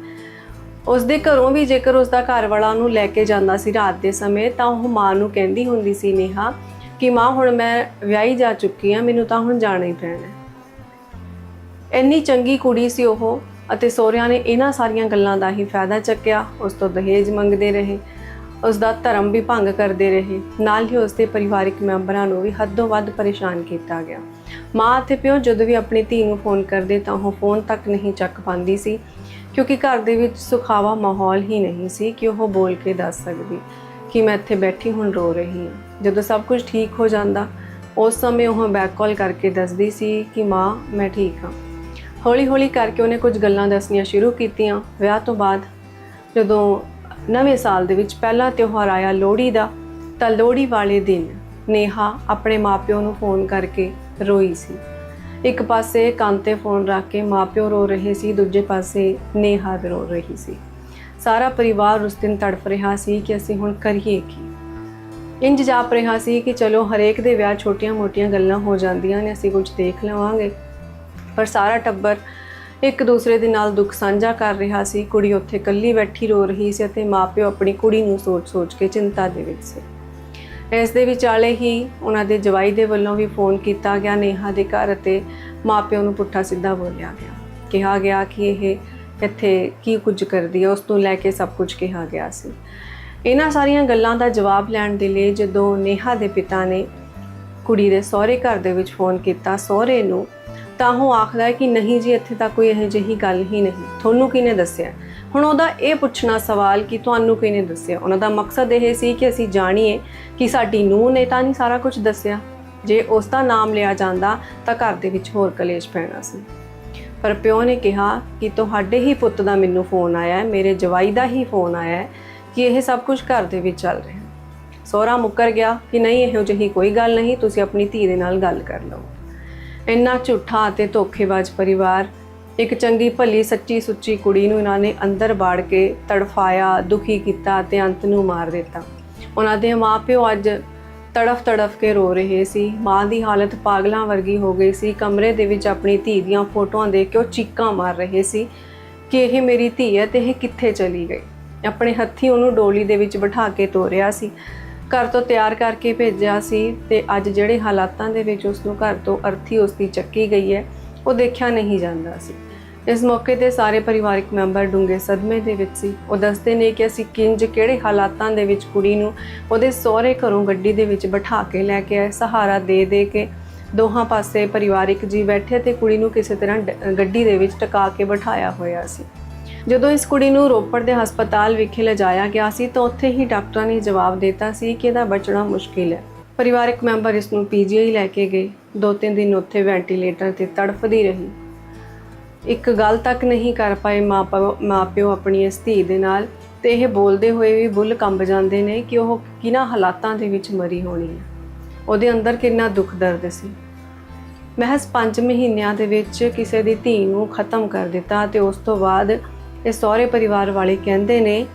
ਉਸ ਦੇ ਘਰੋਂ ਵੀ ਜੇਕਰ ਉਸ ਦਾ ਘਰ ਵਾਲਾ ਉਹਨੂੰ ਲੈ ਕੇ ਜਾਂਦਾ ਸੀ ਰਾਤ ਦੇ ਸਮੇਂ, ਤਾਂ ਉਹ ਮਾਂ ਨੂੰ ਕਹਿੰਦੀ ਹੁੰਦੀ ਸੀ, ਨੇਹਾ, ਕਿ ਮਾਂ, ਹੁਣ ਮੈਂ ਵਿਆਹੀ ਜਾ ਚੁੱਕੀ ਹਾਂ, ਮੈਨੂੰ ਤਾਂ ਹੁਣ ਜਾਣਾ ਹੀ ਪੈਣਾ ਇੰਨੀ ਚੰਗੀ ਕੁੜੀ ਸੀ ਉਹ ਅਤੇ ਸਹੁਰਿਆਂ ਨੇ ਇਹਨਾਂ ਸਾਰੀਆਂ ਗੱਲਾਂ ਦਾ ਹੀ ਫਾਇਦਾ ਚੱਕਿਆ। ਉਸ ਤੋਂ ਦਹੇਜ ਮੰਗਦੇ ਰਹੇ। ਉਸ ਦਾ ਧਰਮ ਵੀ ਭੰਗ ਕਰਦੇ ਰਹੇ। ਨਾਲ ਹੀ ਉਸ ਦੇ ਪਰਿਵਾਰਿਕ ਮੈਂਬਰਾਂ ਨੂੰ ਵੀ ਹੱਦੋਂ ਵੱਧ ਪਰੇਸ਼ਾਨ ਕੀਤਾ ਗਿਆ। ਮਾਂ ਅਤੇ ਪਿਓ ਜਦੋਂ ਵੀ ਆਪਣੀ ਧੀ ਨੂੰ ਫੋਨ ਕਰਦੇ ਤਾਂ ਉਹ ਫੋਨ ਤੱਕ ਨਹੀਂ ਚੱਕ ਪਾਉਂਦੀ ਸੀ, ਕਿਉਂਕਿ ਘਰ ਦੇ ਵਿੱਚ ਸੁਖਾਵਾ ਮਾਹੌਲ ਹੀ ਨਹੀਂ ਸੀ ਕਿ ਉਹ ਬੋਲ ਕੇ ਦੱਸ ਸਕਦੀ ਕਿ ਮੈਂ ਇੱਥੇ ਬੈਠੀ ਹੁਣ ਰੋ ਰਹੀ ਹਾਂ। ਜਦੋਂ ਸਭ ਕੁਝ ਠੀਕ ਹੋ ਜਾਂਦਾ, ਉਸ ਸਮੇਂ ਉਹ ਬੈਕ ਕਾਲ ਕਰਕੇ ਦੱਸਦੀ ਸੀ ਕਿ ਮਾਂ, ਮੈਂ ਠੀਕ ਹਾਂ। ਹੌਲੀ-ਹੌਲੀ ਕਰਕੇ ਉਹਨੇ ਕੁਝ ਗੱਲਾਂ ਦੱਸਣੀਆਂ ਸ਼ੁਰੂ ਕੀਤੀਆਂ। ਵਿਆਹ ਤੋਂ ਬਾਅਦ ਜਦੋਂ ਨਵੇਂ ਸਾਲ ਦੇ ਵਿੱਚ ਪਹਿਲਾ ਤਿਉਹਾਰ ਆਇਆ ਲੋਹੜੀ ਦਾ, ਤਾਂ ਲੋਹੜੀ ਵਾਲੇ ਦਿਨ ਨੇਹਾ ਆਪਣੇ ਮਾਪਿਓ ਨੂੰ ਫੋਨ ਕਰਕੇ ਰੋਈ ਸੀ। ਇੱਕ ਪਾਸੇ ਕੰਨ ਤੇ ਫੋਨ ਰੱਖ ਕੇ ਮਾਪਿਓ ਰੋ ਰਹੇ ਸੀ, ਦੂਜੇ ਪਾਸੇ ਨੇਹਾ ਰੋ ਰਹੀ ਸੀ। ਸਾਰਾ ਪਰਿਵਾਰ ਉਸ ਦਿਨ ਤੜਫ ਰਿਹਾ ਸੀ ਕਿ ਅਸੀਂ ਹੁਣ ਕਰੀਏ ਕੀ। ਇੰਜ ਜਾਪ ਰਿਹਾ ਸੀ ਕਿ ਚਲੋ ਹਰੇਕ ਦੇ ਵਿਆਹ ਛੋਟੀਆਂ-ਮੋਟੀਆਂ ਗੱਲਾਂ ਹੋ ਜਾਂਦੀਆਂ ਨੇ, ਅਸੀਂ ਕੁਝ ਦੇਖ ਲਵਾਂਗੇ। ਪਰ ਸਾਰਾ ਟੱਬਰ ਇੱਕ ਦੂਸਰੇ ਦੇ ਨਾਲ ਦੁੱਖ ਸਾਂਝਾ ਕਰ ਰਿਹਾ ਸੀ। ਕੁੜੀ ਉੱਥੇ ਇਕੱਲੀ ਬੈਠੀ ਰੋ ਰਹੀ ਸੀ ਅਤੇ ਮਾਪਿਓ ਆਪਣੀ ਕੁੜੀ ਨੂੰ ਸੋਚ-ਸੋਚ ਕੇ ਚਿੰਤਾ ਦੇ ਵਿੱਚ ਸੀ। ਇਸ ਦੇ ਵਿਚਾਲੇ ਹੀ ਉਹਨਾਂ ਦੇ ਜਵਾਈ ਦੇ ਵੱਲੋਂ ਵੀ ਫੋਨ ਕੀਤਾ ਗਿਆ। ਨੇਹਾ ਦੇ ਘਰ ਅਤੇ ਮਾਪਿਓ ਨੂੰ ਪੁੱਠਾ ਸਿੱਧਾ ਬੋਲਿਆ ਗਿਆ। ਕਿਹਾ ਗਿਆ ਕਿ ਇਹ ਇੱਥੇ ਕੀ ਕੁਝ ਕਰਦੀ ਹੈ, ਉਸ ਤੋਂ ਲੈ ਕੇ ਸਭ ਕੁਝ ਕਿਹਾ ਗਿਆ ਸੀ। ਇਹਨਾਂ ਸਾਰੀਆਂ ਗੱਲਾਂ ਦਾ ਜਵਾਬ ਲੈਣ ਦੇ ਲਈ ਜਦੋਂ ਨੇਹਾ ਦੇ ਪਿਤਾ ਨੇ ਕੁੜੀ ਦੇ ਸਹੁਰੇ ਘਰ ਦੇ ਵਿੱਚ ਫੋਨ ਕੀਤਾ, ਸਹੁਰੇ ਨੂੰ ਤਾਂ ਉਹ ਆਖਦਾ ਹੈ ਕਿ ਨਹੀਂ ਜੀ, ਇੱਥੇ ਤਾਂ ਕੋਈ ਇਹੋ ਜਿਹੀ ਗੱਲ ਹੀ ਨਹੀਂ। ਤੁਹਾਨੂੰ ਕਿਹਨੇ ਦੱਸਿਆ? ਹੁਣ ਉਹਦਾ ਇਹ ਪੁੱਛਣਾ ਸਵਾਲ ਕਿ ਤੁਹਾਨੂੰ ਕਿਹਨੇ ਦੱਸਿਆ? ਉਹਨਾਂ ਦਾ ਮਕਸਦ ਇਹ ਸੀ ਕਿ ਅਸੀਂ ਜਾਣੀਏ ਕਿ ਸਾਡੀ ਨੂੰਹ ਨੇ ਤਾਂ ਨਹੀਂ ਸਾਰਾ ਕੁਝ ਦੱਸਿਆ। ਜੇ ਉਸ ਦਾ ਨਾਮ ਲਿਆ ਜਾਂਦਾ, ਤਾਂ ਘਰ ਦੇ ਵਿੱਚ ਹੋਰ ਕਲੇਸ਼ ਪੈਣਾ ਸੀ। ਪਰ ਪਿਓ ਨੇ ਕਿਹਾ ਕਿ ਤੁਹਾਡੇ ਹੀ ਪੁੱਤ ਦਾ ਮੈਨੂੰ ਫੋਨ ਆਇਆ ਹੈ, ਮੇਰੇ ਜਵਾਈ ਦਾ ਹੀ ਫੋਨ ਆਇਆ ਹੈ ਕਿ ਇਹ ਸਭ ਕੁਝ ਘਰ ਦੇ ਵਿੱਚ ਚੱਲ ਰਿਹਾ ਹੈ। ਸਹੁਰਾ ਮੁੱਕਰ ਗਿਆ ਕਿ ਨਹੀਂ, ਇਹੋ ਜਿਹੀ ਕੋਈ ਗੱਲ ਨਹੀਂ, ਤੁਸੀਂ ਆਪਣੀ ਧੀ ਦੇ ਨਾਲ ਗੱਲ ਕਰ ਲਓ। ਇੰਨਾ ਝੂਠਾ ਅਤੇ ਧੋਖੇਬਾਜ਼ ਪਰਿਵਾਰ, ਇੱਕ ਚੰਗੀ ਭਲੀ ਸੱਚੀ ਸੁੱਚੀ ਕੁੜੀ ਨੂੰ ਇਹਨਾਂ ਨੇ ਅੰਦਰ ਬਾੜ ਕੇ ਤੜਫਾਇਆ, ਦੁਖੀ ਕੀਤਾ ਅਤੇ ਅੰਤ ਨੂੰ ਮਾਰ ਦਿੱਤਾ। ਉਹਨਾਂ ਦੇ ਮਾਪਿਓ ਅੱਜ ਤੜਫ ਤੜਫ ਕੇ ਰੋ ਰਹੇ ਸੀ। ਮਾਂ ਦੀ ਹਾਲਤ ਪਾਗਲਾਂ ਵਰਗੀ ਹੋ ਗਈ ਸੀ। ਕਮਰੇ ਦੇ ਵਿੱਚ ਆਪਣੀ ਧੀ ਦੀਆਂ ਫੋਟੋਆਂ ਦੇਖ ਕੇ ਉਹ ਚੀਕਾਂ ਮਾਰ ਰਹੇ ਸੀ ਕਿ ਇਹ ਮੇਰੀ ਧੀ ਹੈ ਤੇ ਇਹ ਕਿੱਥੇ ਚਲੀ ਗਈ। ਆਪਣੇ ਹੱਥੀ ਉਹਨੂੰ ਡੋਲੀ ਦੇ ਵਿੱਚ ਬਿਠਾ ਕੇ ਤੋਰਿਆ ਸੀ। ਘਰ ਤੋਂ ਤਿਆਰ ਕਰਕੇ ਭੇਜਿਆ ਸੀ ਤੇ ਅੱਜ ਜਿਹੜੇ ਹਾਲਾਤਾਂ ਦੇ ਵਿੱਚ ਉਸ ਨੂੰ ਘਰ ਤੋਂ ਅਰਥੀ ਉਸ ਦੀ ਚੱਕੀ ਗਈ ਹੈ, ਉਹ ਦੇਖਿਆ ਨਹੀਂ ਜਾਂਦਾ ਸੀ। ਇਸ ਮੌਕੇ ਤੇ ਸਾਰੇ ਪਰਿਵਾਰਕ ਮੈਂਬਰ ਡੂੰਘੇ ਸਦਮੇ ਦੇ ਵਿੱਚ ਸੀ। ਉਹ ਦੱਸਦੇ ਨੇ ਕਿ ਅਸੀਂ ਕਿੰਜ ਕਿਹੜੇ ਹਾਲਾਤਾਂ ਦੇ ਵਿੱਚ ਕੁੜੀ ਨੂੰ ਉਹਦੇ ਸਹੁਰੇ ਘਰੋਂ ਗੱਡੀ ਦੇ ਵਿੱਚ ਬਿਠਾ ਕੇ ਲੈ ਕੇ ਆਏ। ਸਹਾਰਾ ਦੇ ਦੇ ਕੇ ਦੋਹਾਂ ਪਾਸੇ ਪਰਿਵਾਰਿਕ ਜੀ ਬੈਠੇ ਤੇ ਕੁੜੀ ਨੂੰ ਕਿਸੇ ਤਰ੍ਹਾਂ ਡ- ਗੱਡੀ ਦੇ ਵਿੱਚ ਟਿਕਾ ਕੇ ਬਿਠਾਇਆ ਹੋਇਆ ਸੀ। ਜਦੋਂ ਇਸ ਕੁੜੀ ਨੂੰ ਰੋਪੜ ਦੇ ਹਸਪਤਾਲ ਵਿਖੇ ਲਿਜਾਇਆ ਗਿਆ ਸੀ ਤਾਂ ਉੱਥੇ ਹੀ ਡਾਕਟਰਾਂ ਨੇ ਜਵਾਬ ਦਿੱਤਾ ਸੀ ਕਿ ਇਹਦਾ ਬਚਣਾ ਮੁਸ਼ਕਿਲ ਹੈ। ਪਰਿਵਾਰਕ ਮੈਂਬਰ ਇਸ ਨੂੰ ਪੀਜੀਆਈ ਲੈ ਕੇ ਗਏ। ਦੋ ਤਿੰਨ ਦਿਨ ਉੱਥੇ ਵੈਂਟੀਲੇਟਰ ਤੇ ਤੜਫਦੀ ਰਹੀ। ਇੱਕ ਗੱਲ ਤੱਕ ਨਹੀਂ ਕਰ ਪਾਏ ਮਾਪਿਓ ਮਾਪਿਓ ਆਪਣੀ ਇਸ ਧੀ ਦੇ ਨਾਲ ਤੇ ਇਹ ਬੋਲਦੇ ਹੋਏ ਵੀ ਬੁੱਲ ਕੰਬ ਜਾਂਦੇ ਨੇ ਕਿ ਉਹ ਕਿਹਨਾਂ ਹਾਲਾਤਾਂ ਦੇ ਵਿੱਚ ਮਰੀ ਹੋਣੀ ਹੈ। ਉਹਦੇ ਅੰਦਰ ਕਿੰਨਾ ਦੁੱਖ ਦਰਦ ਸੀ। ਮਹਿਜ਼ 5 ਮਹੀਨਿਆਂ ਦੇ ਵਿੱਚ ਕਿਸੇ ਦੀ ਧੀ ਨੂੰ ਖਤਮ ਕਰ ਦਿੱਤਾ ਤੇ ਉਸ ਤੋਂ ਬਾਅਦ ਇਹ ਸਹੁਰੇ ਪਰਿਵਾਰ ਵਾਲੇ ਕਹਿੰਦੇ ਨੇ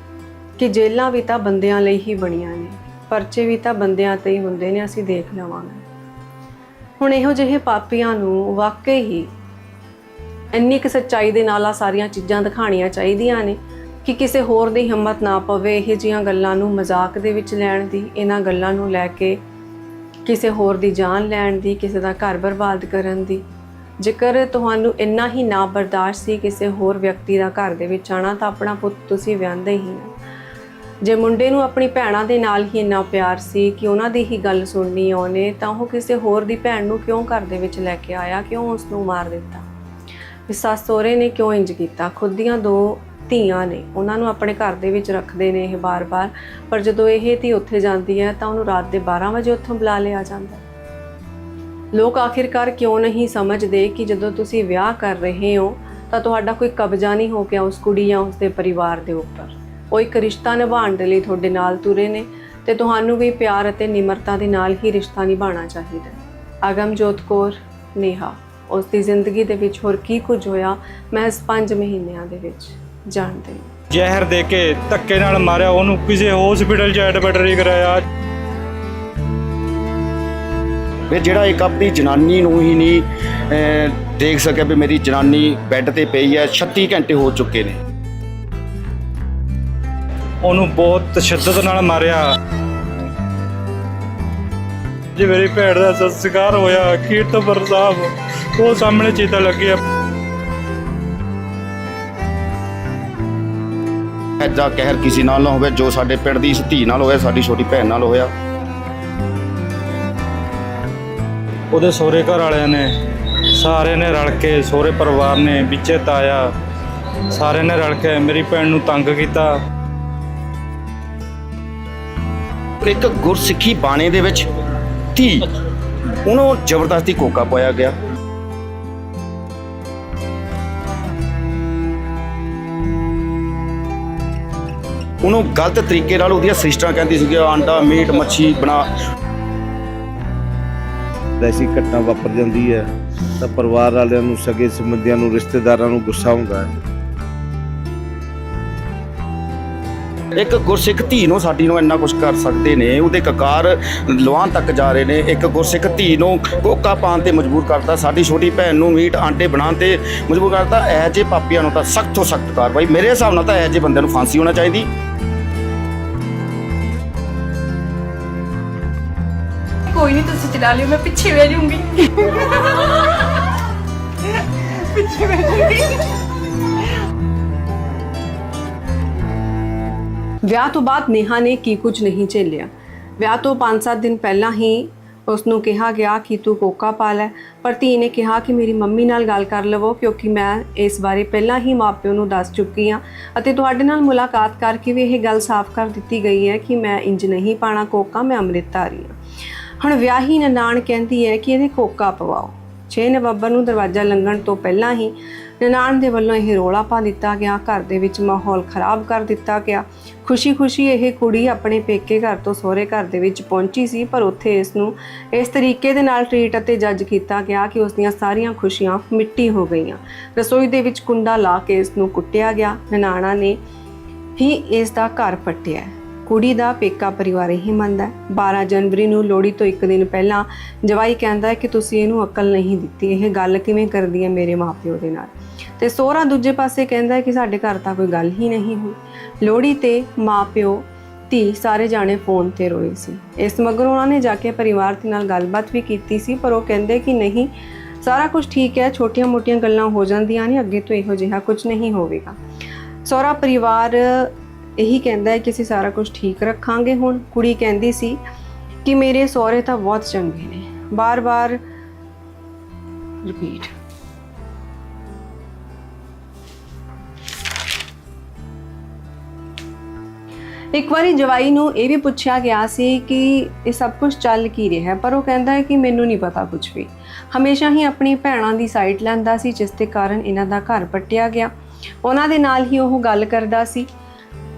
ਕਿ ਜੇਲਾਂ ਵੀ ਤਾਂ ਬੰਦਿਆਂ ਲਈ ਹੀ ਬਣੀਆਂ ਨੇ, ਪਰਚੇ ਵੀ ਤਾਂ ਬੰਦਿਆਂ ਤੇ ਹੀ ਹੁੰਦੇ ਨੇ, ਅਸੀਂ ਦੇਖ ਲਵਾਂਗੇ। ਹੁਣ ਇਹੋ ਜਿਹੇ ਪਾਪੀਆਂ ਨੂੰ ਵਾਕਈ ਹੀ ਇੰਨੀ ਕੁ ਸੱਚਾਈ ਦੇ ਨਾਲ ਆ ਸਾਰੀਆਂ ਚੀਜ਼ਾਂ ਦਿਖਾਣੀਆਂ ਚਾਹੀਦੀਆਂ ਨੇ ਕਿ ਕਿਸੇ ਹੋਰ ਦੀ ਹਿੰਮਤ ਨਾ ਪਵੇ ਇਹ ਜੀਆਂ ਗੱਲਾਂ ਨੂੰ ਮਜ਼ਾਕ ਦੇ ਵਿੱਚ ਲੈਣ ਦੀ, ਇਹਨਾਂ ਗੱਲਾਂ ਨੂੰ ਲੈ ਕੇ ਕਿਸੇ ਹੋਰ ਦੀ ਜਾਨ ਲੈਣ ਦੀ, ਕਿਸੇ ਦਾ ਘਰ ਬਰਬਾਦ ਕਰਨ ਦੀ। ਜੇਕਰ ਤੁਹਾਨੂੰ ਇੰਨਾ ਹੀ ਨਾ ਬਰਦਾਸ਼ਤ ਸੀ ਕਿਸੇ ਹੋਰ ਵਿਅਕਤੀ ਦਾ ਘਰ ਦੇ ਵਿੱਚ ਆਣਾ ਤਾਂ ਆਪਣਾ ਪੁੱਤ ਤੁਸੀਂ ਵਿਆਹੁੰਦੇ ਹੀ ਨਾ। ਜੇ ਮੁੰਡੇ ਨੂੰ ਆਪਣੀ ਭੈਣਾਂ ਦੇ ਨਾਲ ਹੀ ਇੰਨਾ ਪਿਆਰ ਸੀ ਕਿ ਉਹਨਾਂ ਦੀ ਹੀ ਗੱਲ ਸੁਣਨੀ ਉਹਨੇ ਤਾਂ ਉਹ ਕਿਸੇ ਹੋਰ ਦੀ ਭੈਣ ਨੂੰ ਕਿਉਂ ਘਰ ਦੇ ਵਿੱਚ ਲੈ ਕੇ ਆਇਆ? ਕਿਉਂ ਉਸ ਨੂੰ ਮਾਰ ਦਿੱਤਾ? ਵੀ ਸੱਸ ਸਹੁਰੇ ਨੇ ਕਿਉਂ ਇੰਜ ਕੀਤਾ? ਖੁਦ ਦੀਆਂ ਦੋ ਧੀਆਂ ਨੇ, ਉਹਨਾਂ ਨੂੰ ਆਪਣੇ ਘਰ ਦੇ ਵਿੱਚ ਰੱਖਦੇ ਨੇ ਇਹ ਬਾਰ-ਬਾਰ। ਪਰ ਜਦੋਂ ਇਹ ਧੀ ਉੱਥੇ ਜਾਂਦੀ ਹੈ, ਤਾਂ ਉਹਨੂੰ ਰਾਤ ਦੇ 12 ਵਜੇ ਉੱਥੋਂ ਬੁਲਾ ਲਿਆ ਜਾਂਦਾ ਲੋਕ ਆਖਿਰਕਾਰ ਕਿਉਂ ਨਹੀਂ ਸਮਝਦੇ ਕਿ ਜਦੋਂ ਤੁਸੀਂ ਵਿਆਹ ਕਰ ਰਹੇ ਹੋ, ਤਾਂ ਤੁਹਾਡਾ ਕੋਈ ਕਬਜ਼ਾ ਨਹੀਂ ਹੋ ਗਿਆ ਉਸ ਕੁੜੀ ਜਾਂ ਉਸ ਦੇ ਪਰਿਵਾਰ ਦੇ ਉੱਪਰ। ਉਹ ਇੱਕ ਰਿਸ਼ਤਾ ਨਿਭਾਉਣ ਦੇ ਲਈ ਤੁਹਾਡੇ ਨਾਲ ਤੁਰੇ ਨੇ ਤੇ ਤੁਹਾਨੂੰ ਵੀ ਪਿਆਰ ਅਤੇ ਨਿਮਰਤਾ ਦੇ ਨਾਲ ਹੀ ਰਿਸ਼ਤਾ ਨਿਭਾਉਣਾ ਚਾਹੀਦਾ ਹੈ। ਅਗਮਜੋਤ ਕੌਰ, ਨੇਹਾ, ਉਸ ਦੀ ਜ਼ਿੰਦਗੀ ਦੇ ਵਿੱਚ ਹੋਰ ਕੀ ਕੁਝ ਹੋਇਆ ਮਹਿਜ਼ 5 ਮਹੀਨਿਆਂ ਦੇ ਵਿੱਚ ਜਾਣਦੇ ਹਾਂ। ਜ਼ਹਿਰ ਦੇ ਕੇ ਧੱਕੇ ਨਾਲ ਮਾਰਿਆ, ਉਹਨੂੰ ਕਿਸੇ ਹਸਪੀਟਲ 'ਚ ਐਡਮਿਟ ਨਹੀਂ ਕਰਾਇਆ। ਫਿਰ ਜਿਹੜਾ ਇੱਕ ਆਪਣੀ ਜਨਾਨੀ ਨੂੰ ਹੀ ਨਹੀਂ ਦੇਖ ਸਕਿਆ ਵੀ ਮੇਰੀ ਜਨਾਨੀ ਬੈੱਡ ਤੇ ਪਈ ਹੈ 36 ਘੰਟੇ ਹੋ ਚੁੱਕੇ ਨੇ। ਉਹਨੂੰ ਬਹੁਤ ਤਸ਼ੱਦਦ ਨਾਲ ਮਾਰਿਆ। ਜੇ ਮੇਰੀ ਭੈਣ ਦਾ ਸੰਸਕਾਰ ਹੋਇਆ ਕੀਰਤਪੁਰ ਸਾਹਿਬ ਉਹ ਸਾਹਮਣੇ ਚੀਤਾ ਲੱਗਿਆ। ਐਜਾ ਕਹਿਰ ਕਿਸੇ ਨਾਲ ਨਾ ਹੋਵੇ ਜੋ ਸਾਡੇ ਪਿੰਡ ਦੀ ਇਸ ਧੀ ਨਾਲ ਹੋਇਆ ਸਾਡੀ ਛੋਟੀ ਭੈਣ ਨਾਲ ਹੋਇਆ। ਉਹਦੇ ਸਹੁਰੇ ਘਰ ਵਾਲਿਆਂ ਨੇ ਸਾਰਿਆਂ ਨੇ ਰਲ ਕੇ, ਸਹੁਰੇ ਪਰਿਵਾਰ ਨੇ, ਵਿੱਚੇ ਤਾਇਆ ਸਾਰਿਆਂ ਨੇ ਰਲ ਕੇ ਮੇਰੀ ਭੈਣ ਨੂੰ ਤੰਗ ਕੀਤਾ। ਇੱਕ ਗੁਰਸਿੱਖੀ ਬਾਣੇ ਦੇ ਵਿੱਚ ਧੀ, ਉਹਨੂੰ ਜ਼ਬਰਦਸਤੀ ਕੋਕਾ ਪਾਇਆ ਗਿਆ। ਉਹਨੂੰ ਗਲਤ ਤਰੀਕੇ ਨਾਲ ਉਹਦੀਆਂ ਸਿਸਟਰਾਂ ਕਹਿੰਦੀ ਸੀਗੀ ਆਂਡਾ, ਮੀਟ, ਮੱਛੀ ਬਣਾ ਐਸੀ ਘਟਨਾ ਵਾਪਰ ਜਾਂਦੀ ਹੈ ਤਾਂ ਪਰਿਵਾਰ ਵਾਲਿਆਂ ਨੂੰ, ਸਗੇ ਸੰਬੰਧੀਆਂ ਨੂੰ, ਰਿਸ਼ਤੇਦਾਰਾਂ ਨੂੰ ਗੁੱਸਾ ਹੁੰਦਾ ਹੈ। ਇੱਕ ਗੁਰਸਿੱਖ ਧੀ ਨੂੰ ਸਾਡੀ ਨੂੰ ਇੰਨਾ ਕੁਝ ਕਰ ਸਕਦੇ ਨੇ, ਉਹਦੇ ਕਕਾਰ ਲਵਾਨ ਤੱਕ ਜਾ ਰਹੇ ਨੇ। ਇੱਕ ਗੁਰਸਿੱਖ ਧੀ ਨੂੰ ਕੋਕਾ ਪਾਣ ਤੇ ਮਜਬੂਰ ਕਰਦਾ ਸਾਡੀ ਛੋਟੀ ਭੈਣ ਨੂੰ ਮੀਟ ਆਂਡੇ ਬਣਾਉਣ ਤੇ ਮਜਬੂਰ ਕਰਤਾ। ਇਹ ਜੇ ਪਾਪੀਆਂ ਨੂੰ ਤਾਂ ਸਖਤ ਤੋਂ ਸਖਤ ਕਾਰਵਾਈ, ਮੇਰੇ ਹਿਸਾਬ ਨਾਲ ਤਾਂ ਇਹ ਜੇ ਬੰਦੇ ਨੂੰ ਫਾਂਸੀ ਹੋਣਾ ਚਾਹੀਦੀ। ਕੋਈ ਨਹੀਂ ਤੁਸੀਂ ਚਲਾ ਲਿਓ, ਮੈਂ ਪਿੱਛੇ ਬਹਿ ਜਾਊਂਗੀ। ਪਿੱਛੇ ਬਹਿ ਜਾਊਂਗੀ। ਵਿਆਹ ਤੋਂ ਬਾਅਦ ਨੇਹਾ ਨੇ ਕੀ ਕੁਝ ਨਹੀਂ ਝੇਲਿਆ। ਵਿਆਹ ਤੋਂ 5-7 ਦਿਨ ਪਹਿਲਾਂ ਹੀ ਉਸ ਨੂੰ ਕਿਹਾ ਗਿਆ ਕਿ ਤੂੰ ਕੋਕਾ ਪਾ ਲੈ। ਪਰ ਧੀ ਨੇ ਕਿਹਾ ਕਿ ਮੇਰੀ ਮੰਮੀ ਨਾਲ ਗੱਲ ਕਰ ਲਵੋ, ਕਿਉਂਕਿ ਮੈਂ ਇਸ ਬਾਰੇ ਪਹਿਲਾਂ ਹੀ ਮਾਪਿਓ ਨੂੰ ਦੱਸ ਚੁੱਕੀ ਹਾਂ। ਅਤੇ ਤੁਹਾਡੇ ਨਾਲ ਮੁਲਾਕਾਤ ਕਰਕੇ ਵੀ ਇਹ ਗੱਲ ਸਾਫ਼ ਕਰ ਦਿੱਤੀ ਗਈ ਹੈ ਕਿ ਮੈਂ ਇੰਜ ਨਹੀਂ ਪਾਣਾ ਕੋਕਾ, ਮੈਂ ਅੰਮ੍ਰਿਤਧਾਰੀ ਹਾਂ। ਹੁਣ ਵਿਆਹੀ ਨਨਾਣ ਕਹਿੰਦੀ ਹੈ ਕਿ ਇਹਦੇ ਕੋਕਾ ਪਵਾਓ। 6 ਨਵੰਬਰ ਨੂੰ ਦਰਵਾਜ਼ਾ ਲੰਘਣ ਤੋਂ ਪਹਿਲਾਂ ਹੀ ਨਨਾਣ ਦੇ ਵੱਲੋਂ ਇਹ ਰੋਲਾ ਪਾ ਦਿੱਤਾ ਗਿਆ। ਘਰ ਦੇ ਵਿੱਚ ਮਾਹੌਲ ਖਰਾਬ ਕਰ ਦਿੱਤਾ ਗਿਆ। ਖੁਸ਼ੀ-ਖੁਸ਼ੀ ਇਹ ਕੁੜੀ ਆਪਣੇ ਪੇਕੇ ਘਰ ਤੋਂ ਸਹੁਰੇ ਘਰ ਦੇ ਵਿੱਚ ਪਹੁੰਚੀ ਸੀ, ਪਰ ਉੱਥੇ ਇਸ ਨੂੰ ਇਸ ਤਰੀਕੇ ਦੇ ਨਾਲ ਟ੍ਰੀਟ ਅਤੇ ਜੱਜ ਕੀਤਾ ਗਿਆ ਕਿ ਉਸ ਦੀਆਂ ਸਾਰੀਆਂ ਖੁਸ਼ੀਆਂ ਮਿੱਟੀ ਹੋ ਗਈਆਂ। ਰਸੋਈ ਦੇ ਵਿੱਚ ਕੁੰਡਾ ਲਾ ਕੇ ਇਸ ਨੂੰ ਕੁੱਟਿਆ ਗਿਆ। ਨਨਾਣਾ ਨੇ ਹੀ ਇਸ ਦਾ ਘਰ ਪੱਟਿਆ। ਕੁੜੀ ਦਾ ਪੇਕਾ ਪਰਿਵਾਰ ਹੀ ਮੰਨਦਾ ਹੈ। 12 ਜਨਵਰੀ ਨੂੰ ਲੋਹੜੀ ਤੋਂ ਇੱਕ ਦਿਨ ਪਹਿਲਾਂ ਜਵਾਈ ਕਹਿੰਦਾ ਹੈ ਕਿ ਤੁਸੀਂ ਇਹਨੂੰ ਅਕਲ ਨਹੀਂ ਦਿੱਤੀ। ਇਹ ਗੱਲ ਕਿਵੇਂ ਕਰਦੀ ਹੈ ਮੇਰੇ ਮਾਪਿਓ ਦੇ ਨਾਲ? ਤੇ ਸੋਹਰਾ ਦੂਜੇ ਪਾਸੇ ਕਹਿੰਦਾ ਹੈ ਕਿ ਸਾਡੇ ਘਰ ਤਾਂ ਕੋਈ ਗੱਲ ਹੀ ਨਹੀਂ ਹੋਈ। ਲੋਹੜੀ ਤੇ ਮਾਪਿਓ, ਧੀ ਸਾਰੇ ਜਾਣੇ ਫੋਨ ਤੇ ਰੋਏ ਸੀ। ਇਸ ਮਗਰੋਂ ਉਹਨਾਂ ਨੇ ਜਾ ਕੇ ਪਰਿਵਾਰ ਦੇ ਨਾਲ ਗੱਲਬਾਤ ਵੀ ਕੀਤੀ ਸੀ, ਪਰ ਉਹ ਕਹਿੰਦੇ ਕਿ ਨਹੀਂ, ਸਾਰਾ ਕੁਝ ਠੀਕ ਹੈ, ਛੋਟੀਆਂ-ਮੋਟੀਆਂ ਗੱਲਾਂ ਹੋ ਜਾਂਦੀਆਂ ਨੇ, ਅੱਗੇ ਤੋਂ ਇਹੋ ਜਿਹਾ ਕੁਝ ਨਹੀਂ ਹੋਵੇਗਾ। ਸਹੁਰਾ ਪਰਿਵਾਰ ਇਹੀ ਕਹਿੰਦਾ ਹੈ ਕਿ ਅਸੀਂ ਸਾਰਾ ਕੁਝ ਠੀਕ ਰੱਖਾਂਗੇ ਹੁਣ। ਕੁੜੀ ਕਹਿੰਦੀ ਸੀ ਕਿ ਮੇਰੇ ਸਹੁਰੇ ਤਾਂ ਬਹੁਤ ਚੰਗੇ ਨੇ। ਬਾਰ-ਬਾਰ ਰਿਪੀਟ ਇੱਕ ਵਾਰੀ ਜਵਾਈ ਨੂੰ ਇਹ ਵੀ ਪੁੱਛਿਆ ਗਿਆ ਸੀ ਕਿ ਇਹ ਸਭ ਕੁਝ ਚੱਲ ਕੀ ਰਿਹਾ ਹੈ, ਪਰ ਉਹ ਕਹਿੰਦਾ ਹੈ ਕਿ ਮੈਨੂੰ ਨਹੀਂ ਪਤਾ ਕੁਝ ਵੀ। ਹਮੇਸ਼ਾ ਹੀ ਆਪਣੀ ਭੈਣਾਂ ਦੀ ਸਾਈਡ ਲੈਂਦਾ ਸੀ, ਜਿਸ ਦੇ ਕਾਰਨ ਇਹਨਾਂ ਦਾ ਘਰ ਪੱਟਿਆ ਗਿਆ। ਉਹਨਾਂ ਦੇ ਨਾਲ ਹੀ ਉਹ ਗੱਲ ਕਰਦਾ ਸੀ।